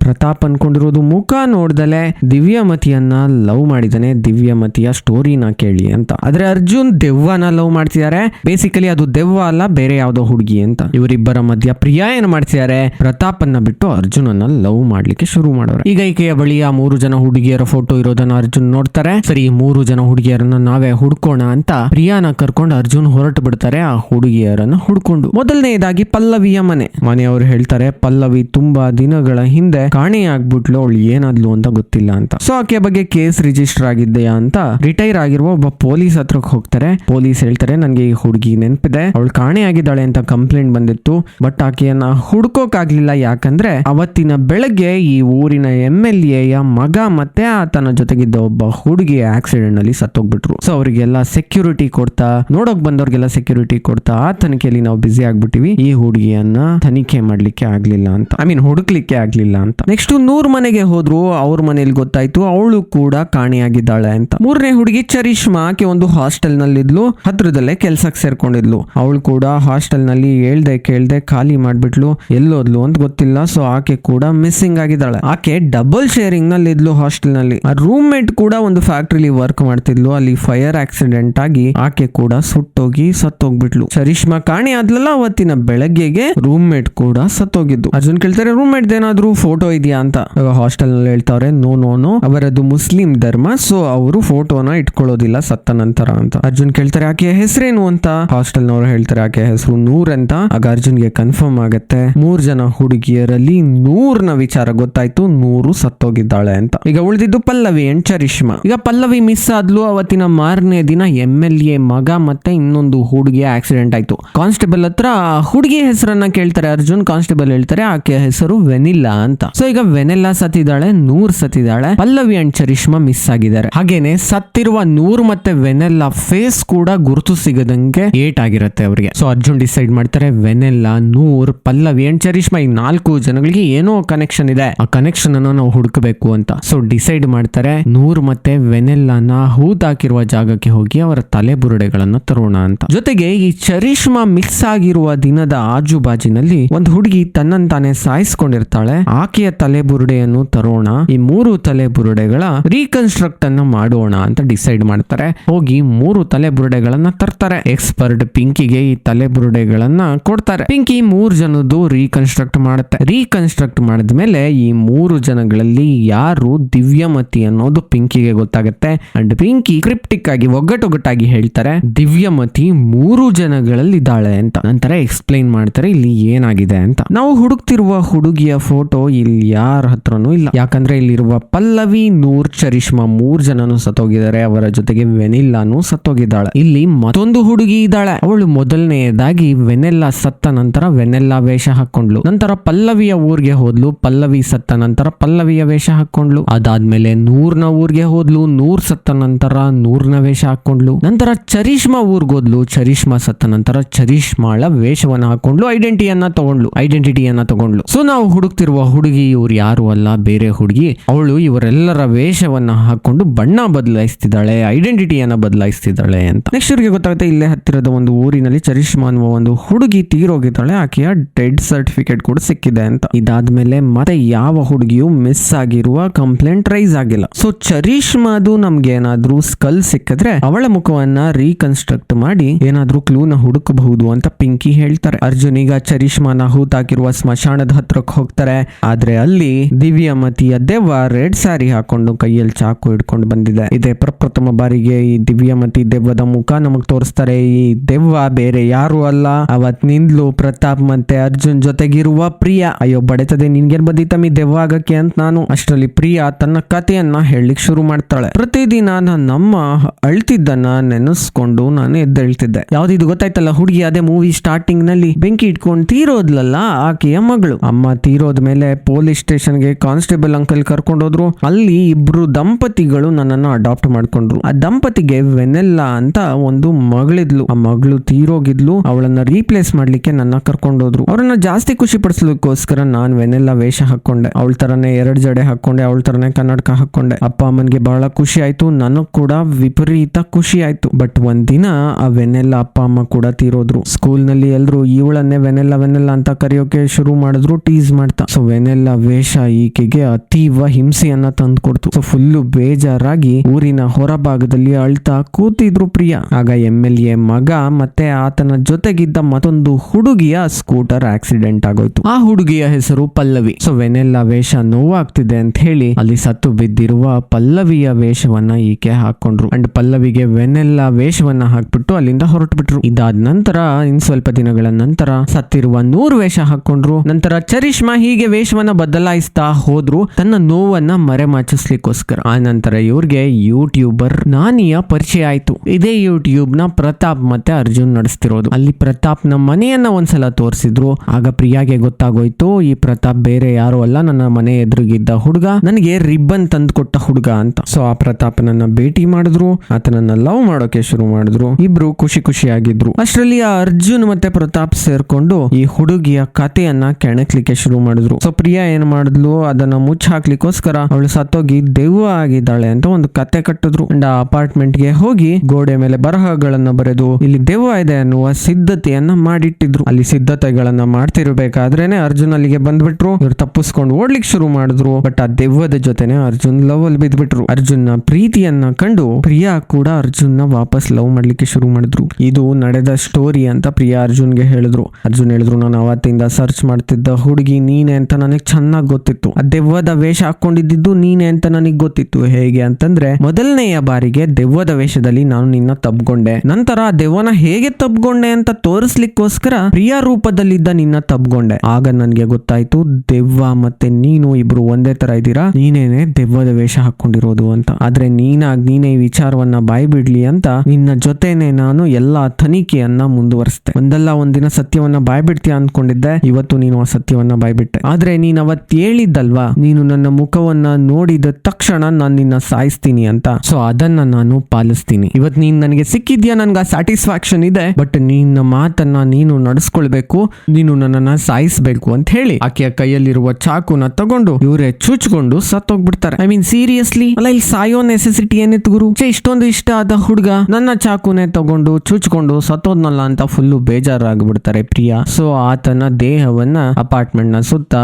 ಪ್ರತಾಪ್ ಅನ್ಕೊಂಡಿರೋದು ಮುಖ ನೋಡ್ದಲೆ ದಿವ್ಯಮತಿಯನ್ನ ಲವ್ ಮಾಡಿದಾನೆ ದಿವ್ಯಮತಿಯ ಸ್ಟೋರಿನ ಕೇಳಿ ಅಂತ. ಆದ್ರೆ ಅರ್ಜುನ್ ದೆವ್ವನ ಲವ್ ಮಾಡ್ತಿದ್ದಾರೆ. ಬೇಸಿಕಲಿ ಅದು ದೆವ್ವ ಅಲ್ಲ, ಬೇರೆ ಯಾವ್ದೋ ಹುಡುಗಿ ಅಂತ. ಇವರಿಬ್ಬರ ಮಧ್ಯ ಪ್ರಿಯಾ ಏನ್ ಮಾಡ್ತಿದ್ದಾರೆ? ಪ್ರತಾಪನ್ನ ಬಿಟ್ಟು ಅರ್ಜುನನ್ನ ಲವ್ ಮಾಡ್ಲಿಕ್ಕೆ ಶುರು ಮಾಡೋರು. ಈಗ ಈಕೆಯ ಬಳಿ ಆ ಮೂರು ಜನ ಹುಡುಗಿಯರ ಫೋಟೋ ಇರೋದನ್ನ ಅರ್ಜುನ್ ನೋಡ್ತಾರೆ. ಸರಿ ಮೂರು ಜನ ಹುಡುಗಿಯರನ್ನ ನಾವೇ ಹುಡ್ಕೋಣ ಅಂತ ಪ್ರಿಯಾನ ಕರ್ಕೊಂಡು ಅರ್ಜುನ್ ಹೊರಟು ಬಿಡ್ತಾರೆ, ಆ ಹುಡುಗಿಯರನ್ನ ಹುಡ್ಕೊಂಡು. ಮೊದಲನೇದಾಗಿ ಪಲ್ಲವಿಯ ಮನೆ. ಮನೆಯವರು ಹೇಳ್ತಾರೆ, ಪಲ್ಲವಿ ತುಂಬಾ ದಿನಗಳ ಹಿಂದೆ ಕಾಣೆಯಾಗ್ಬಿಟ್ಲು, ಅವಳು ಏನಾದ್ಲು ಅಂತ ಗೊತ್ತಿಲ್ಲ ಅಂತ. ಸೊ ಆಕೆಯ ಬಗ್ಗೆ ಕೇಸ್ ರಿಜಿಸ್ಟರ್ ಆಗಿದೆಯಾ ಅಂತ ರಿಟೈರ್ ಆಗಿರುವ ಒಬ್ಬ ಪೊಲೀಸ್ ಹತ್ರಕ್ಕೆ ಹೋಗ್ತಾರೆ. ಪೊಲೀಸ್ ಹೇಳ್ತಾರೆ ನನಗೆ ಈ ಹುಡುಗಿ ನೆನಪಿದೆ. ಅವಳು ಕಾಣೆ ಆಗಿದ್ದಾಳೆ ಅಂತ ಕಂಪ್ಲೇಂಟ್ ಬಂದಿತ್ತು. ಬಟ್ ಆಕೆಯನ್ನ ಹುಡ್ಕೋಕಾಗ್ಲಿಲ್ಲ. ಯಾಕಂದ್ರೆ ಅವತ್ತಿನ ಬೆಳಗ್ಗೆ ಈ ಊರಿನ ಎಂ ಎಲ್ ಎಯ ಮಗ ಮತ್ತೆ ಆತನ ಜೊತೆಗಿದ್ದ ಒಬ್ಬ ಹುಡುಗಿ ಆಕ್ಸಿಡೆಂಟ್ನಲ್ಲಿ ಸತ್ತೋಗ್ಬಿಟ್ರು. ಸೊ ಅವರಿಗೆಲ್ಲ ಸೆಕ್ಯೂರಿಟಿ ಕೊಡ್ತಾ, ನೋಡೋಕ್ ಬಂದವ್ರಿಗೆಲ್ಲ ಸೆಕ್ಯೂರಿಟಿ ಕೊಡ್ತಾ ಆ ತನಿಖೆಯಲ್ಲಿ ನಾವು ಬ್ಯುಸಿ ಆಗ್ಬಿಟ್ಟಿವಿ. ಈ ಹುಡುಗಿಯನ್ನ ತನಿಖೆ ಮಾಡ್ಲಿಕ್ಕೆ ಆಗ್ಲಿಲ್ಲ ಅಂತ. ಐ ಮೀನ್ ಹುಡುಕ್ಲಿಕ್ಕೆ ಆಗ್ಲಿಲ್ಲ ಅಂತ. ನೆಕ್ಸ್ಟ್ ನೂರ್ ಮನೆಗೆ ಹೋದ್ರು. ಅವ್ರ ಮನೇಲಿ ಗೊತ್ತಾಯ್ತು, ಅವಳು ಕೂಡ ಕಾಣೆಯಾಗಿದ್ದಾಳೆ ಅಂತ. ಮೂರನೇ ಹುಡುಗಿ ಚರಿಷ್ಮಾ ಆಕೆ ಒಂದು ಹಾಸ್ಟೆಲ್ ನಲ್ಲಿದ್ಲು ಹತ್ರದಲ್ಲೇ ಕೆಲ್ಸಕ್ಕೆ ಸೇರ್ಕೊಂಡಿದ್ಲು. ಅವಳು ಕೂಡ ಹಾಸ್ಟೆಲ್ನಲ್ಲಿ ಹೇಳ್ದೆ ಕೇಳ್ದೆ ಖಾಲಿ ಮಾಡ್ಬಿಟ್ಲು, ಎಲ್ಲೋದ್ಲು ಅಂತ ಗೊತ್ತಿಲ್ಲ ಸೊ ಆಕೆ ಕೂಡ ಮಿಸ್ಸಿಂಗ್ ಆಗಿದ್ದಾಳೆ. ಆಕೆ ಡಬಲ್ ಶೇರಿಂಗ್ನಲ್ಲಿ ಇದ್ಲು ಹಾಸ್ಟೆಲ್ನಲ್ಲಿ ರೂಮ್ ಮೇಟ್ ಕೂಡ ಒಂದು ಫ್ಯಾಕ್ಟ್ರಿಲಿ ವರ್ಕ್ ಮಾಡ್ತಿದ್ಲು, ಅಲ್ಲಿ ಫೈರ್ ಆಕ್ಸಿಡೆಂಟ್ ಆಗಿ ಆಕೆ ಕೂಡ ಸುಟ್ಟೋಗಿ ಸತ್ತೋಗ್ಬಿಟ್ಲು. ಚರಿಷ್ಮಾ ಕಾಣೆ ಆದ್ಲಲ್ಲ, ಅವತ್ತಿನ ಬೆಳಗ್ಗೆಗೆ ರೂಮ್ ಮೇಟ್ ಕೂಡ ಸತ್ತೋಗಿದ್ದು. ಅರ್ಜುನ್ ಕೇಳ್ತಾರೆ ರೂಮ್ ಮೇಟ್ ಏನಾದ್ರು ಫೋಟೋ ಇದೆಯಾ? ಅಂತ. ಹಾಸ್ಟೆಲ್ನಲ್ಲಿ ಹೇಳ್ತಾವ್ರೆ ನೋ ನೋ ನೋ. ಅವರದು ಮುಸ್ಲಿಂ ಧರ್ಮ ಸೊ ಅವರು ಫೋಟೋನ ಇಟ್ಕೊಳ್ಳೋದಿಲ್ಲ ಸತ್ತ ನಂತರ ಅಂತ. ಅರ್ಜುನ್ ಕೇಳ್ತಾರೆ ಆಕೆಯ ಹೆಸರೇನು ಅಂತ? ಹಾಸ್ಟೆಲ್ ನವರು ಹೇಳ್ತಾರೆ, ಆಕೆ ಹೆಸರು ನೂರ್ ಅಂತ. ಆಗ ಅರ್ಜುನ್ಗೆ ಕನ್ಫರ್ಮ್ ಆಗತ್ತೆ, ಮೂರ್ ಜನ ಹುಡುಗಿಯರಲ್ಲಿ ನೂರ್ನ ವಿಚಾರ ಗೊತ್ತಾಯ್ತು, ನೂರು ಸತ್ತೋಗಿದ್ದಾಳೆ ಅಂತ. ಈಗ ಉಳಿದಿದ್ದು ಪಲ್ಲವಿ ಅಂಡ್ ಚರಿಷ್ಮಾ ಈಗ ಪಲ್ಲವಿ ಮಿಸ್ ಆದ್ಲು, ಅವತ್ತಿನ ಮಾರನೇ ದಿನ ಎಂ ಎಲ್ ಎ ಮಗ ಮತ್ತೆ ಇನ್ನೊಂದು ಹುಡುಗಿಯ ಆಕ್ಸಿಡೆಂಟ್ ಆಯ್ತು. ಕಾನ್ಸ್ಟೇಬಲ್ ಹತ್ರ ಹುಡುಗಿ ಹೆಸರನ್ನ ಕೇಳ್ತಾರೆ ಅರ್ಜುನ್ ಕಾನ್ಸ್ಟೇಬಲ್ ಹೇಳ್ತಾರೆ ಆಕೆಯ ಹೆಸರು ವೆನಿಲ್ಲಾ ಅಂತ. ಸೊ ಈಗ ವೆನಿಲ್ಲಾ ಸತ್ತಿದ್ದಾಳೆ, ನೂರ್ ಸತ್ತಿದ್ದಾಳೆ ಪಲ್ಲವಿ ಅಂಡ್ ಚರಿಷ್ಮಾ ಮಿಸ್ ಆಗಿದ್ದಾರೆ. ಹಾಗೇನೆ ಸತ್ತಿರುವ ನೂರ್ ಮತ್ತೆ ವೆನೆಲ್ಲಾ ಫೇಸ್ ಕೂಡ ಗುರುತು ಸಿಗದಂಗೆ ಏಟ್ ಆಗಿರುತ್ತೆ ಅವರಿಗೆ. ಸೊ ಅರ್ಜುನ್ ಡಿಸೈಡ್ ಮಾಡ್ತಾರೆ ವೆನೆಲ್ಲಾ ನೂರ್, ಪಲ್ಲವಿ ಅಂಡ್ ಚರಿಷ್ಮಾ ಈ ನಾಲ್ಕು ಜನಗಳಿಗೆ ಏನೋ ಕನೆಕ್ಷನ್ ಇದೆ. ಆ ಕನೆಕ್ಷನ್ ಅನ್ನು ನಾವು ಹುಡುಕಬೇಕು ಅಂತ. ಸೊ ಡಿಸೈಡ್ ಮಾಡ್ತಾರೆ, ನೂರ್ ಮತ್ತೆ ವೆನೆಲ್ಲಾನ ಹೂತಾಕಿರುವ ಜಾಗಕ್ಕೆ ಹೋಗಿ ಅವರ ತಲೆ ಬುರುಡೆಗಳನ್ನ ತರೋಣ ಅಂತ. ಜೊತೆಗೆ ಈ ಚರಿಷ್ಮಾ ಮಿಕ್ಸ್ ಆಗಿರುವ ದಿನದ ಆಜು ಬಾಜಿನಲ್ಲಿ ಒಂದು ಹುಡುಗಿ ತನ್ನಂತಾನೆ ಸಾಯಿಸ್ಕೊಂಡಿರ್ತಾಳೆ. ಆಕೆಯ ತಲೆ ಬುರುಡೆಯನ್ನು ತರೋಣ. ಈ ಮೂರು ತಲೆ ಬುರುಡೆಗಳ ರೀಕನ್ಸ್ಟ್ರಕ್ಟ್ ಅನ್ನು ಮಾಡೋಣ ಅಂತ ಡಿಸೈಡ್ ಮಾಡ್ತಾರೆ. ಹೋಗಿ ಮೂರು ತಲೆ ಬುರುಡೆಗಳನ್ನ ತರ್ತಾರೆ. ಎಕ್ಸ್ಪರ್ಟ್ ಪಿಂಕಿಗೆ ಈ ತಲೆ ಬುರುಡೆಗಳನ್ನ ಕೊಡ್ತಾರೆ. ಪಿಂಕಿ ಮೂರು ಜನದ್ದು ರೀಕನ್ಸ್ಟ್ರಕ್ಟ್ ಮಾಡುತ್ತೆ. ರೀಕನ್ಸ್ಟ್ರಕ್ಟ್ ಮಾಡಿದ್ಮೇಲೆ ಈ ಮೂರು ಜನಗಳಲ್ಲಿ ಯಾರು ದಿವ್ಯಮತಿ ಅನ್ನೋದು ಪಿಂಕಿಗೆ ಗೊತ್ತಾಗುತ್ತೆ. ಅಂಡ್ ಪಿಂಕಿ ಕ್ರಿಪ್ಟಿಕ್ ಆಗಿ ಒಗ್ಗಟ್ಟೊಗ್ಗಟ್ಟಾಗಿ ಹೇಳ್ತಾರೆ, ದಿವ್ಯಮತಿ ಮೂರು ಜನಗಳಲ್ಲಿ ಇದ್ದಾಳೆ ಅಂತ. ನಂತರ ಎಕ್ಸ್ಪ್ಲೈನ್ ಮಾಡ್ತಾರೆ, ಇಲ್ಲಿ ಏನಾಗಿದೆ ಅಂತ. ನಾವು ಹುಡುಕ್ತಿರುವ ಹುಡುಗಿಯ ಫೋಟೋ ಇಲ್ಲಿ ಯಾರ ಹತ್ರನೂ ಇಲ್ಲ. ಯಾಕಂದ್ರೆ ಇಲ್ಲಿರುವ ಪಲ್ಲವಿ ನೂರ್ ಚರಿಷ್ಮಾ ಮೂರ್ ಜನನು ಸತ್ತೋಗಿದ್ದಾರೆ. ಅವರ ಜೊತೆಗೆ ವೆನಿಲ್ಲಾನು ಸತ್ತೋಗಿದ್ದಾಳೆ. ಇಲ್ಲಿ ಮತ್ತೊಂದು ಹುಡುಗಿ ಇದ್ದಾಳೆ. ಅವಳು ಮೊದಲನೆಯದಾಗಿ ವೆನೆಲ್ಲಾ ಸತ್ತ ನಂತರ ವೆನೆಲ್ಲಾ ವೇಷ ಹಾಕೊಂಡ್ಲು ನಂತರ ಪಲ್ಲವಿಯ ಊರ್ಗೆ ಹೋದ್ಲು. ಪಲ್ಲವಿ ಸತ್ತ ನಂತರ ಪಲ್ಲವಿಯ ವೇಷ ಹಾಕೊಂಡ್ಲು ಅದಾದ್ಮೇಲೆ ನೂರ್ನ ಊರ್ಗೆ ಹೋದ್ಲು. ನೂರ್ ಸತ್ತ ನಂತರ ನೂರ್ನ ವೇಷ ಹಾಕೊಂಡ್ಲು ನಂತರ ಚರಿಷ್ಮಾ ಊರ್ಗೆ ಹೋದ್ಲು. ಚರಿಷ್ಮಾ ಸತ್ತ ನಂತರ ಚರಿಷ್ಮಾಳ ವೇಷವನ್ನ ಹಾಕೊಂಡ್ಲು ಐಡೆಂಟಿಯನ್ನ ತಗೊಂಡ್ಲು. ಐಡೆಂಟಿಟಿಯನ್ನ ತಗೊಂಡ್ಲು. ಸೊ, ನಾವು ಹುಡುಕ್ತಿರುವ ಹುಡುಗಿ ಇವ್ರು ಯಾರು ಅಲ್ಲ? ಬೇರೆ ಹುಡುಗಿ ಅವಳು ಇವರೆಲ್ಲರ ವೇಷವನ್ನ ಹಾಕೊಂಡು ಬಣ್ಣ ಬದಲಾಯಿಸ್ತಿದ್ದಾಳೆ ಐಡೆಂಟಿಟಿಯನ್ನ ಬದಲಾಯಿಸ್ತಿದ್ದಾಳೆ ಅಂತ. ನೆಕ್ಸ್ಟ್ ಇವ್ರಿಗೆ ಗೊತ್ತಾಗುತ್ತೆ, ಇಲ್ಲೇ ಹತ್ತಿರದ ಒಂದು ಊರಿನಲ್ಲಿ ಚರಿಷ್ಮಾ ಅನ್ನುವ ಒಂದು ಹುಡುಗಿ ತೀರೋಗಿದ್ದಾಳೆ, ಆಕೆಯ ಡೆಡ್ ಸರ್ಟಿಫಿಕೇಟ್ ಕೂಡ ಸಿಕ್ಕಿದೆ ಅಂತ. ಇದಾದ್ಮೇಲೆ ಮತ್ತೆ ಯಾವ ಹುಡುಗಿಯು ಮಿಸ್ ಆಗಿರುವ ಕಂಪ್ಲೇಂಟ್ ರೈಸ್ ಆಗಿಲ್ಲ. ಸೊ ಚರಿಷ್ಮಾದು ನಮ್ಗೆ ಏನಾದ್ರೂ ಸ್ಕಲ್ ಸಿಕ್ಕಿದ್ರೆ ಅವಳ ಮುಖವನ್ನ ರೀಕನ್ಸ್ಟ್ರಕ್ಟ್ ಮಾಡಿ ಏನಾದ್ರೂ ಕ್ಲೂನ ಹುಡುಕಬಹುದು ಅಂತ ಪಿಂಕಿ ಹೇಳ್ತಾರೆ. ಅರ್ಜುನ್ ಈಗ ಚರಿಷ್ಮಾನ ಹೂತಾಕಿರುವ ಸ್ಮಶಾನದ ಹತ್ರಕ್ಕೆ ಹೋಗ್ತಾರೆ. ಆದ್ರೆ ಅಲ್ಲಿ ದಿವ್ಯಮತಿಯ ದೆವ್ವ ರೆಡ್ ಸ್ಯಾರಿ ಹಾಕೊಂಡು ಕೈಯಲ್ಲಿ ಚಾಕು ಹಿಡ್ಕೊಂಡು ಬಂದಿದೆ. ಇದೇ ಪ್ರಪ್ರಥಮ ಬಾರಿಗೆ ಈ ದಿವ್ಯಮತಿ ದೆವ್ವದ ಮುಖ ನಮಗ್ ತೋರಿಸ್ತಾರೆ. ಈ ದೆವ್ವ ಬೇರೆ ಯಾರು ಅಲ್ಲ. ಅವತ್ ನಿಂದ್ಲು ಪ್ರತಾಪ್ ಮತ್ತೆ ಅರ್ಜುನ್ ಜೊತೆಗಿರುವ ಪ್ರಿಯ. ಅಯ್ಯೋ, ಬಡೆತದೆ ನಿನ್ಗೇನ್ ಬಂದಿತ್ತಮ್ಮಿ ದೆವ್ವ ಆಗಕ್ಕೆ ಅಂತ ನಾನು. ಅಷ್ಟರಲ್ಲಿ ಪ್ರಿಯ ತನ್ನ ಕಥೆಯನ್ನ ಹೇಳಲಿಕ್ಕೆ ಶುರು ಮಾಡ್ತಾಳೆ. ಪ್ರತಿದಿನ ನಾನು ನಮ್ಮ ಅಳ್ತಿದ್ದನ್ನ ನೆನೆಸ್ಕೊಂಡು ನಾನು ಎದ್ದೇಳ್ತಿದ್ದೆ. ಯಾವ್ದಿದು ಗೊತ್ತಾಯ್ತಲ್ಲ? ಹುಡುಗಿ ಅದೇ ಮೂವಿ ಸ್ಟಾರ್ಟಿಂಗ್ನಲ್ಲಿ ಬೆಂಕಿ ಇಟ್ಕೊಂಡು ತೀರೋದ್ಲಲ್ಲ ಆಕೆಯ ಮಗಳು. ಅಮ್ಮ ತೀರೋದ ಮೇಲೆ ಪೊಲೀಸ್ ಸ್ಟೇಷನ್ಗೆ ಕಾನ್ಸ್ಟೇಬಲ್ ಅಂಕಲ್ ಕರ್ಕೊಂಡೋದ್ರು ಅಲ್ಲಿ ಇಬ್ರು ದಂಪತಿಗಳು ನನ್ನನ್ನು ಅಡಾಪ್ಟ್ ಮಾಡ್ಕೊಂಡ್ರು. ಆ ದಂಪತಿಗೆ ವೆನೆಲ್ಲಾ ಅಂತ ಒಂದು ಮಗಳಿದ್ಲು. ಆ ಮಗಳು ತೀರೋಗಿದ್ಲು. ಅವಳನ್ನ ರೀಪ್ಲೇಸ್ ಮಾಡ್ಲಿಕ್ಕೆ ನನ್ನ ಕರ್ಕೊಂಡೋದ್ರು ಅವ್ರನ್ನ ಜಾಸ್ತಿ ಖುಷಿ ಪಡಿಸ್ಲಿಕ್ಕೋಸ್ಕರ ನಾನ್ ವೆನೆಲ್ಲಾ ವೇಷ ಹಾಕೊಂಡೆ. ಅವಳ ತರನೇ ಎರಡ್ ಜಡೆ ಹಾಕೊಂಡೆ, ಅವಳ ತರನೇ ಕನ್ನಡಕ ಹಾಕೊಂಡೆ. ಅಪ್ಪ ಅಮ್ಮನ್ಗೆ ಬಹಳ ಖುಷಿ ಆಯ್ತು. ನನಗ್ ಕೂಡ ವಿಪರೀತ ಖುಷಿ ಆಯ್ತು. ಬಟ್ ಒಂದಿನ ಆ ವೆನೆಲ್ಲಾ ಅಪ್ಪ ಅಮ್ಮ ಕೂಡ ತೀರೋದ್ರು. ಸ್ಕೂಲ್ನಲ್ಲಿ ಎಲ್ರು ಇವಳನ್ನೇ ವೆನೆಲ್ಲ, ವೆನೆಲ್ಲಾ ಅಂತ ಕರೆಯೋಕೆ ಶುರು ಮಾಡಿದ್ರು, ಟೀಸ್ ಮಾಡ್ತಾ. ಸೊ ವೆನೆಲ್ಲಾ ವೇಷ ಈಕೆಗೆ ಅತೀವ ಹಿಂಸೆಯನ್ನ ತಂದು ಕೊಡ್ತು ಸೊ ಫುಲ್ಲು ಬೇಜಾರಾಗಿ ಊರಿನ ಹೊರಭಾಗದಲ್ಲಿ ಅಳ್ತಾ ಕೂತಿದ್ರು ಪ್ರಿಯ. ಆಗ ಎಂ ಎಲ್ ಎ ಮಗ ಮತ್ತೆ ಆತನ ಜೊತೆಗಿದ್ದ ಮತ್ತೊಂದು ಹುಡುಗಿಯ ಸ್ಕೂಟರ್ ಆಕ್ಸಿಡೆಂಟ್ ಆಗೋಯ್ತು. ಆ ಹುಡುಗಿಯ ಹೆಸರು ಪಲ್ಲವಿ. ಸೊ ವೆನೆಲ್ಲ ವೇಷ ನೋವಾಗ್ತಿದೆ ಅಂತ ಹೇಳಿ ಅಲ್ಲಿ ಸತ್ತು ಬಿದ್ದಿರುವ ಪಲ್ಲವಿಯ ವೇಷವನ್ನ ಈಕೆ ಹಾಕೊಂಡ್ರು ಅಂಡ್ ಪಲ್ಲವಿಗೆ ವೆನೆಲ್ಲ ವೇಷವನ್ನ ಹಾಕ್ಬಿಟ್ಟು ಅಲ್ಲಿಂದ ಹೊರಟು ಬಿಟ್ರು ಇದಾದ ನಂತರ, ಇನ್ ಸ್ವಲ್ಪ ದಿನಗಳ ನಂತರ ಸತ್ತಿರುವ ನೂರು ವೇಷ ಹಾಕೊಂಡ್ರು ನಂತರ ಚರಿಷ್ಮಾ ಹೀಗೆ ವೇಷವನ್ನ ಬದಲಾಯಿಸ್ತಾ ಹೋದ್ರು. ತನ್ನ ನೋವನ್ನ ಮರೆಮಾಚಿಸ್ಲಿಕ್ಕೋಸ್ಕರ. ಆ ನಂತರ ಇವ್ರಿಗೆ ಯೂಟ್ಯೂಬರ್ ನಾನಿಯ ಪರಿಚಯ ಆಯ್ತು. ಇದೇ ಯೂಟ್ಯೂಬ್ನ ಪ್ರತಾಪ್ ಮತ್ತೆ ಅರ್ಜುನ್ ನಡೆಸ್ತಿರೋದು. ಅಲ್ಲಿ ಪ್ರತಾಪ್ನ ಮನೆಯನ್ನ ಒಂದ್ಸಲ ತೋರಿಸಿದ್ರು. ಆಗ ಪ್ರಿಯಾಗೆ ಗೊತ್ತಾಗೋಯ್ತು, ಈ ಪ್ರತಾಪ್ ಬೇರೆ ಯಾರು ಅಲ್ಲ, ನನ್ನ ಮನೆ ಎದುರಿಗಿದ್ದ ಹುಡುಗ, ನನಗೆ ರಿಬ್ಬನ್ ತಂದು ಕೊಟ್ಟ ಹುಡುಗ ಅಂತ. ಸೊ ಆ ಪ್ರತಾಪ್ ನನ್ನ ಭೇಟಿ ಮಾಡಿದ್ರು, ಆತನನ್ನ ಲವ್ ಮಾಡೋಕೆ ಶುರು ಮಾಡಿದ್ರು. ಇಬ್ರು ಖುಷಿ ಖುಷಿಯಾಗಿದ್ರು. ಅಷ್ಟರಲ್ಲಿ ಆ ಅರ್ಜುನ್ ಮತ್ತೆ ಪ್ರತಾಪ್ ಸೇರ್ಕೊಂಡು ಈ ಹುಡುಗಿಯ ಕಥೆಯನ್ನ ಕೆಣಕ್ಲಿಕ್ಕೆ ಶುರು ಮಾಡಿದ್ರು. ಸೊ ಪ್ರಿಯಾ ಏನ್ ಮಾಡಿದ್ಲು, ಅದನ್ನ ಮುಚ್ಚ ಹಾಕ್ಲಿಕ್ಕೋಸ್ಕರ ಅವಳು ಸತ್ತೋಗಿ ದೆವ್ವ ಆಗಿದ್ದಾಳೆ ಅಂತ ಒಂದು ಕತೆ ಕಟ್ಟಿದ್ರು. ಅಂಡ್ ಆ ಅಪಾರ್ಟ್ಮೆಂಟ್ಗೆ ಹೋಗಿ ಗೋಡೆ ಮೇಲೆ ಬರಹಗಳನ್ನ ಬರೆದು ಇಲ್ಲಿ ದೆವ್ವ ಇದೆ ಅನ್ನುವ ಸಿದ್ಧತೆಯನ್ನ ಮಾಡಿಟ್ಟಿದ್ರು. ಅಲ್ಲಿ ಸಿದ್ಧತೆಗಳನ್ನ ಮಾಡ್ತಿರ್ಬೇಕಾದ್ರೇನೆ ಅರ್ಜುನ್ ಅಲ್ಲಿಗೆ ಬಂದ್ಬಿಟ್ರು. ಇವ್ರು ತಪ್ಪಿಸ್ಕೊಂಡು ಓಡ್ಲಿಕ್ಕೆ ಶುರು ಮಾಡಿದ್ರು. ಬಟ್ ಆ ದೆವ್ವದ ಜೊತೆನೆ ಅರ್ಜುನ್ ಲವ್ ಅಲ್ಲಿ ಬಿದ್ಬಿಟ್ರು. ಅರ್ಜುನ್ನ ಪ್ರೀತಿಯನ್ನ ಕಂಡು ಪ್ರಿಯಾ ಕೂಡ ಅರ್ಜುನ್ ವಾಪಸ್ ಲವ್ ಮಾಡ್ಲಿಕ್ಕೆ ಶುರು ಮಾಡಿದ್ರು. ಇದು ನಡೆದ ಸ್ಟೋರಿ ಅಂತ ಪ್ರಿಯಾ ಅರ್ಜುನ್ಗೆ ಹೇಳಿದ್ರು. ಅರ್ಜುನ್ ಹೇಳಿದ್ರು, ನಾನು ಅವತ್ತಿಂದ ಸರ್ಚ್ ಮಾಡ್ತಿದ್ದ ಹುಡುಗಿ ನೀನೆ ಅಂತ ನನಗೆ ಚೆನ್ನಾಗಿ ಗೊತ್ತಿತ್ತು. ಆ ದೆವ್ವದ ವೇಷ ಹಾಕೊಂಡಿದ್ದು ನೀನೆ ಅಂತ ನನಗೆ ಗೊತ್ತಿತ್ತು. ಹೇಗೆ ಅಂತಂದ್ರೆ, ಮೊದಲನೆಯ ಬಾರಿಗೆ ದೆವ್ವದ ವೇಷದಲ್ಲಿ ನಾನು ನಿನ್ನ ತಬ್ಕೊಂಡೆ. ನಂತರ ದೆವ್ವನ ಹೇಗೆ ತಬ್ಕೊಂಡೆ ಅಂತ ತೋರಿಸ್ಲಿಕ್ಕೋಸ್ಕರ ಪ್ರಿಯ ರೂಪದಲ್ಲಿದ್ದ ನಿನ್ನ ತಬ್ಕೊಂಡೆ. ಆಗ ನನ್ಗೆ ಗೊತ್ತಾಯ್ತು, ದೆವ್ವ ಮತ್ತೆ ನೀನು ಇಬ್ರು ಒಂದೇ ತರ ಇದ್ದೀರಾ? ನೀನೇನೆ ದೆವ್ವದ ವೇಷ ಹಾಕೊಂಡಿರೋದು ಅಂತ. ಆದ್ರೆ ನೀನಾಗ್ ನೀನೇ ವಿಚಾರವನ್ನ ಬಾಯ್ ಬಿಡ್ಲಿ ಅಂತ ನಿನ್ನ ಜೊತೆನೆ ನಾನು ಎಲ್ಲಾ ತನಿಖೆಯನ್ನ ಮುಂದುವರಿಸಿದೆ. ಒಂದಲ್ಲ ಒಂದಿನ ಸತ್ಯವನ್ನ ಬಾಯ್ಬಿಡ್ತೀಯ ಅನ್ಕೊಂಡಿದ್ದೆ, ಇವತ್ತು ನೀನು ಆ ಸತ್ಯವನ್ನ ಬಾಯ್ಬಿಟ್ಟೆ. ಆದ್ರೆ ನೀನ್ ಅವತ್ ಹೇಳಿದ್ದಲ್ವಾ ನೀನು ನನ್ನ ಮುಖವನ್ನ ನೋಡಿದ ತಕ್ಷಣ ನಾನು ನಿನ್ನ ಸಾಯಿಸ್ತೀನಿ ಅಂತ. ಸೊ ಅದನ್ನ ನಾನು ಪಾಲಿಸ್ತೀನಿ. ಇವತ್ ನೀನ್ ನನಗೆ ಸಿಕ್ಕಿದ್ಯಾ? ನನ್ಗೆ ಸ್ಯಾಟಿಸ್ಫ್ಯಾಕ್ಷನ್ ಇದೆ. ಬಟ್ ನಿನ್ನ ಮಾತನ್ನ ನೀನು ನಡೆಸ್ಕೊಳ್ಬೇಕು, ನೀನು ನನ್ನನ್ನ ಸಾಯಿಸ್ಬೇಕು ಅಂತ ಹೇಳಿ. ಆಕೆಯ ಕೈಯಲ್ಲಿರುವ ಚಾಕುನ ತಗೊಂಡು, ಇವರೇ ಚುಚ್ಕೊಂಡು ಸತ್ತೋಗ್ಬಿಡ್ತಾರೆ. ಐ ಮೀನ್ ಸೀರಿಯಸ್ಲಿ ಅಲ್ಲ, ಇಲ್ಲಿ ಸಾಯೋ ನೆಸೆಸಿಟಿ ಏನಿತ್ತು ಗುರು? ಇಷ್ಟೊಂದು ಇಷ್ಟ ಆದ ಹುಡುಗ. ನನ್ನ ಚಾಕುನೇ ತಗೊಂಡು, ಚುಚ್ಕೊಂಡು ಸತ್ತೋದ್ನಲ್ಲ ಅಂತ ಫುಲ್ಲು ಬೇಜಾರಾಗ್ಬಿಡ್ತಾರೆ ಪ್ರಿಯಾ. ಸೊ ಆತನ ದೇಹವನ್ನ ಅಪಾರ್ಟ್ಮೆಂಟ್ನ ಸುತ್ತ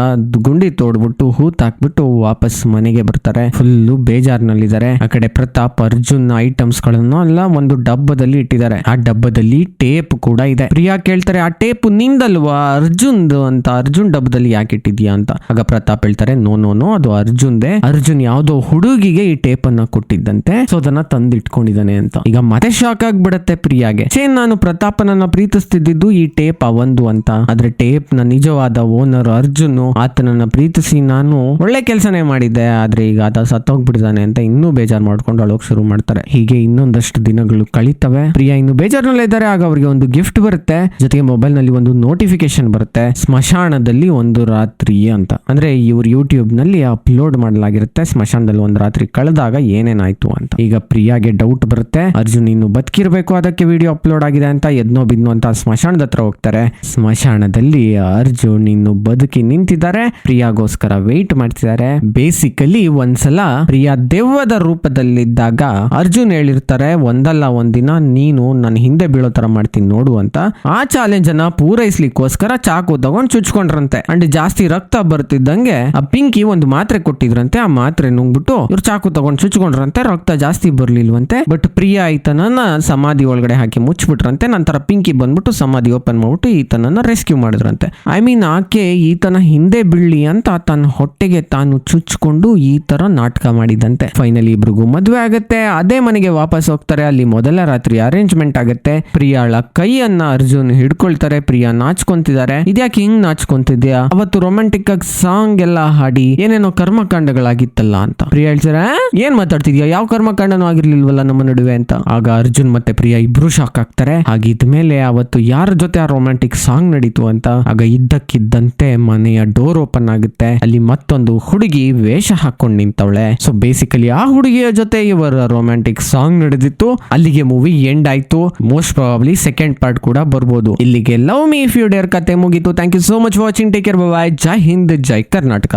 ಗುಂಡಿ ತೋಡ್ಬಿಟ್ಟು, ಹೂತಾಕ್ಬಿಟ್ಟು ವಾಪಸ್ ಮನೆಗೆ ಬರ್ತಾರೆ. ಫುಲ್ಲು ಬೇಜಾರ್ನಲ್ಲಿದ್ದಾರೆ. ಆ ಕಡೆ ಪ್ರತಾಪ್, ಅರ್ಜುನ್ ಐಟಮ್ಸ್ಗಳನ್ನು ಎಲ್ಲ ಒಂದು ಡಬ್ಬದಲ್ಲಿ ಇಟ್ಟಿದ್ದಾರೆ. ಆ ಡಬ್ಬದಲ್ಲಿ ಟೇಪ್ ಕೂಡ ಇದೆ. ಪ್ರಿಯಾ ಕೇಳ್ತಾರೆ, ಆ ಟೇಪ್ ನಿಂದಲ್ವಾ? ಅರ್ಜುನ್ದು ಅಂತ. ಅರ್ಜುನ್ ಡಬ್ಬದಲ್ಲಿ ಯಾಕೆ ಇಟ್ಟಿದ್ಯಾ ಅಂತ. ಆಗ ಪ್ರತಾಪ್ ಹೇಳ್ತಾರೆ, ನೋ ನೋ ನೋ. ಅದು ಅರ್ಜುನ್ದೆ. ಅರ್ಜುನ್ ಯಾವುದೋ ಹುಡುಗಿಗೆ ಈ ಟೇಪ್ ಅನ್ನ ಕೊಟ್ಟಿದ್ದಂತೆ. ಸೊ ಅದನ್ನ ತಂದು ಇಟ್ಕೊಂಡಿದ್ದಾನೆ ಅಂತ. ಈಗ ಮತ್ತೆ ಶಾಕ್ ಆಗ್ಬಿಡತ್ತೆ ಪ್ರಿಯಾಗೆ. ಛೇ, ನಾನು ಪ್ರತಾಪನನ್ನ ಪ್ರೀತಿಸ್ತಿದ್ದು ಈ ಟೇಪ್ ಒಂದು ಅಂತ. ಆದ್ರೆ ಟೇಪ್ನ ನಿಜವಾದ ಓನರ್ ಅರ್ಜುನ್ ಆತನನ್ನ ಪ್ರೀತಿಸಿ ನಾನು ಒಳ್ಳೆ ಕೆಲಸನೇ ಮಾಡಿದ್ದೆ, ಆದ್ರೆ ಈಗ ಆತ ಸತ್ತೋಗ್ಬಿಟ್ಟಿದ್ದಾನೆ ಅಂತ ಇನ್ನೂ ಬೇಜಾರ್ ಮಾಡ್ಕೊಂಡು ಅಳೋಕ್ ಶುರು ಮಾಡ್ತಾರೆ. ಹೀಗೆ ಇನ್ನೊಂದಷ್ಟು ದಿನಗಳು ಕಳೀತವೆ. ಪ್ರಿಯಾ ಇನ್ನು ಬೇಜಾರ್ನಲ್ಲಿ ಇದ್ದಾರೆ, ಆಗ ಅವರಿಗೆ ಒಂದು ಗಿಫ್ಟ್ ಬರುತ್ತೆ. ಜೊತೆಗೆ ಮೊಬೈಲ್ನಲ್ಲಿ ಒಂದು ನೋಟಿಫಿಕೇಶನ್ ಬರುತ್ತೆ, ಸ್ಮಶಾನದಲ್ಲಿ ಒಂದು ರಾತ್ರಿ ಅಂತ. ಅಂದ್ರೆ ಇವ್ರು ಯೂಟ್ಯೂಬ್ನಲ್ಲಿ ಅಪ್ಲೋಡ್ ಮಾಡಲಾಗಿರುತ್ತೆ, ಸ್ಮಶಾನದಲ್ಲಿ ಒಂದು ರಾತ್ರಿ ಕಳೆದಾಗ ಏನೇನಾಯ್ತು ಅಂತ. ಈಗ ಪ್ರಿಯಾಗೆ ಡೌಟ್ ಬರುತ್ತೆ, ಅರ್ಜುನ್ ಇನ್ನು ಬದುಕಿರ್ಬೇಕು ಅದಕ್ಕೆ ವಿಡಿಯೋ ಅಪ್ಲೋಡ್ ಆಗಿದೆ ಅಂತ, ಎದ್ನೋ ಬಿದ್ನೋ ಅಂತ ಸ್ಮಶಾನದ ಹತ್ರ ಹೋಗ್ತಾರೆ. ಸ್ಮಶಾನದಲ್ಲಿ ಅರ್ಜುನ್ ಇನ್ನು ಬದುಕಿ ನಿಂತಿದ್ದಾರೆ, ಪ್ರಿಯಾಗೋಸ್ಕರ ವೆಯ್ಟ್ ಮಾಡ್ತಿದ್ದಾರೆ. ಬೇಸಿಕಲಿ ಒಂದ್ಸಲ ಪ್ರಿಯಾ ದೆವ್ವದ ರೂಪದಲ್ಲಿದ್ದಾಗ ಅರ್ಜುನ್ ಹೇಳಿರ್ತಾರೆ, ಒಂದಲ್ಲ ಒಂದಿನ ನೀನು ನನ್ನ ಹಿಂದೆ ಬೀಳೋ ತರ ಮಾಡ್ತೀನಿ, ನೋಡು ಅಂತ. ಆ ಚಾಲೆಂಜ್ ಅನ್ನ ಪೂರೈಸ್ಲಿಕ್ಕೋಸ್ಕರ ಚಾಕು ತಗೊಂಡ್ ಚುಚ್ಕೊಂಡ್ರಂತೆ. ಅಂಡ್ ಜಾಸ್ತಿ ರಕ್ತ ಬರ್ತಿದ್ದಂಗೆ ಆ ಪಿಂಕಿ ಒಂದು ಮಾತ್ರೆ ಕೊಟ್ಟಿದ್ರಂತೆ, ಆ ಮಾತ್ರೆ ನುಂಗ್ಬಿಟ್ಟು ಇವ್ರು ಚಾಕು ತಗೊಂಡ್ ಚುಚ್ಕೊಂಡ್ರಂತೆ, ರಕ್ತ ಜಾಸ್ತಿ ಬರ್ಲಿಲ್ವಂತೆ. ಬಟ್ ಪ್ರಿಯಾ ಈತನನ್ನ ಸಮಾಧಿ ಒಳಗಡೆ ಹಾಕಿ ಮುಚ್ಚಿಬಿಟ್ರಂತೆ ನಂತರ ಪಿಂಕಿ ಬಂದ್ಬಿಟ್ಟು ಸಮಾಧಿ ಓಪನ್ ಮಾಡ್ಬಿಟ್ಟು ಈತನನ್ನ ರೆಸ್ಕ್ಯೂ ಮಾಡಿದ್ರಂತೆ. ಐ ಮೀನ್ ಆಕೆ ಈತನ ಹಿಂದೆ ಬೀಳ್ಲಿ ಅಂತ ತನ್ನ ಹೊಟ್ಟೆಗೆ ತಾನು ಚುಚ್ಕೊಂಡು ಈ ತರ ನಾಟಕ ಮಾಡಿದಂತೆ. ಫೈನಲಿ ಇಬ್ರಿಗೂ ಮದುವೆ ಆಗುತ್ತೆ. ಅದೇ ಮನೆಗೆ ವಾಪಸ್ ಹೋಗ್ತಾರೆ. ಅಲ್ಲಿ ಮೊದಲ ರಾತ್ರಿ ಅರೇಂಜ್ಮೆಂಟ್ ಆಗುತ್ತೆ. ಪ್ರಿಯಾಳ ಕೈಯನ್ನ ಅರ್ಜುನ್ ಹಿಡ್ಕೊಳ್ತಾರೆ. ಪ್ರಿಯಾ ನಾಚ್ಕೊಂತಿದ್ದಾರೆ ಇದ್ಯಾಕೆ ಹಿಂಗ್ ನಾಚ್ಕೊಂತಿದ್ಯಾ? ಅವತ್ತು ರೊಮ್ಯಾಂಟಿಕ್ ಆಗಿ ಸಾಂಗ್ ಎಲ್ಲ ಹಾಡಿ ಏನೇನೋ ಕರ್ಮಕಾಂಡಗಳಾಗಿತ್ತಲ್ಲ ಅಂತ. ಪ್ರಿಯಾ ಹೇಳ್ತಾರೆ, "ಆ? ಏನ್ ಮಾತಾಡ್ತಿದ್ಯಾ? ಯಾವ ಕರ್ಮಕಾಂಡನೂ ಆಗಿರ್ಲಿಲ್ವಲ್ಲ ನಮ್ಮ ನಡುವೆ? ಅಂತ. ಆಗ ಅರ್ಜುನ್ ಮತ್ತೆ ಪ್ರಿಯಾ ಇಬ್ರು ಶಾಕ್ ಆಗ್ತಾರೆ. ಹಾಗಿದ್ಮೇಲೆ ಅವತ್ತು ಯಾರ ಜೊತೆ ಆ ರೊಮ್ಯಾಂಟಿಕ್ ಸಾಂಗ್ ನಡೀತು ಅಂತ. ಆಗ ಇದ್ದಕ್ಕಿದ್ದಂತೆ ಮನೆಯ ಡೋರ್ ಓಪನ್ ಆಗುತ್ತೆ. ಅಲ್ಲಿ ಮತ್ತೊಂದು ಹುಡುಗಿ ವೇಷ ಹಾಕೊಂಡು ನಿಂತವಳೆ. ಸೊ ಬೇಸಿಕಲಿ ಆ ಹುಡುಗಿಯ ಜೊತೆ ಇವರ ರೊಮ್ಯಾಂಟಿಕ್ ಸಾಂಗ್ ನಡೆದಿತ್ತು. ಅಲ್ಲಿಗೆ ಮೂವಿ ಎಂಡ್ ಆಯ್ತು. ಮೋಸ್ಟ್ ಪ್ರಾಬಬ್ಲಿ ಸೆಕೆಂಡ್ ಪಾರ್ಟ್ ಕೂಡ ಬರ್ಬೋದು. ಇಲ್ಲಿಗೆ love me if you dare ಕತೆ ಮುಗೀತು. Thank you so much watching take care bye ಜೈ ಹಿಂದ್, ಜೈ ಕರ್ನಾಟಕ.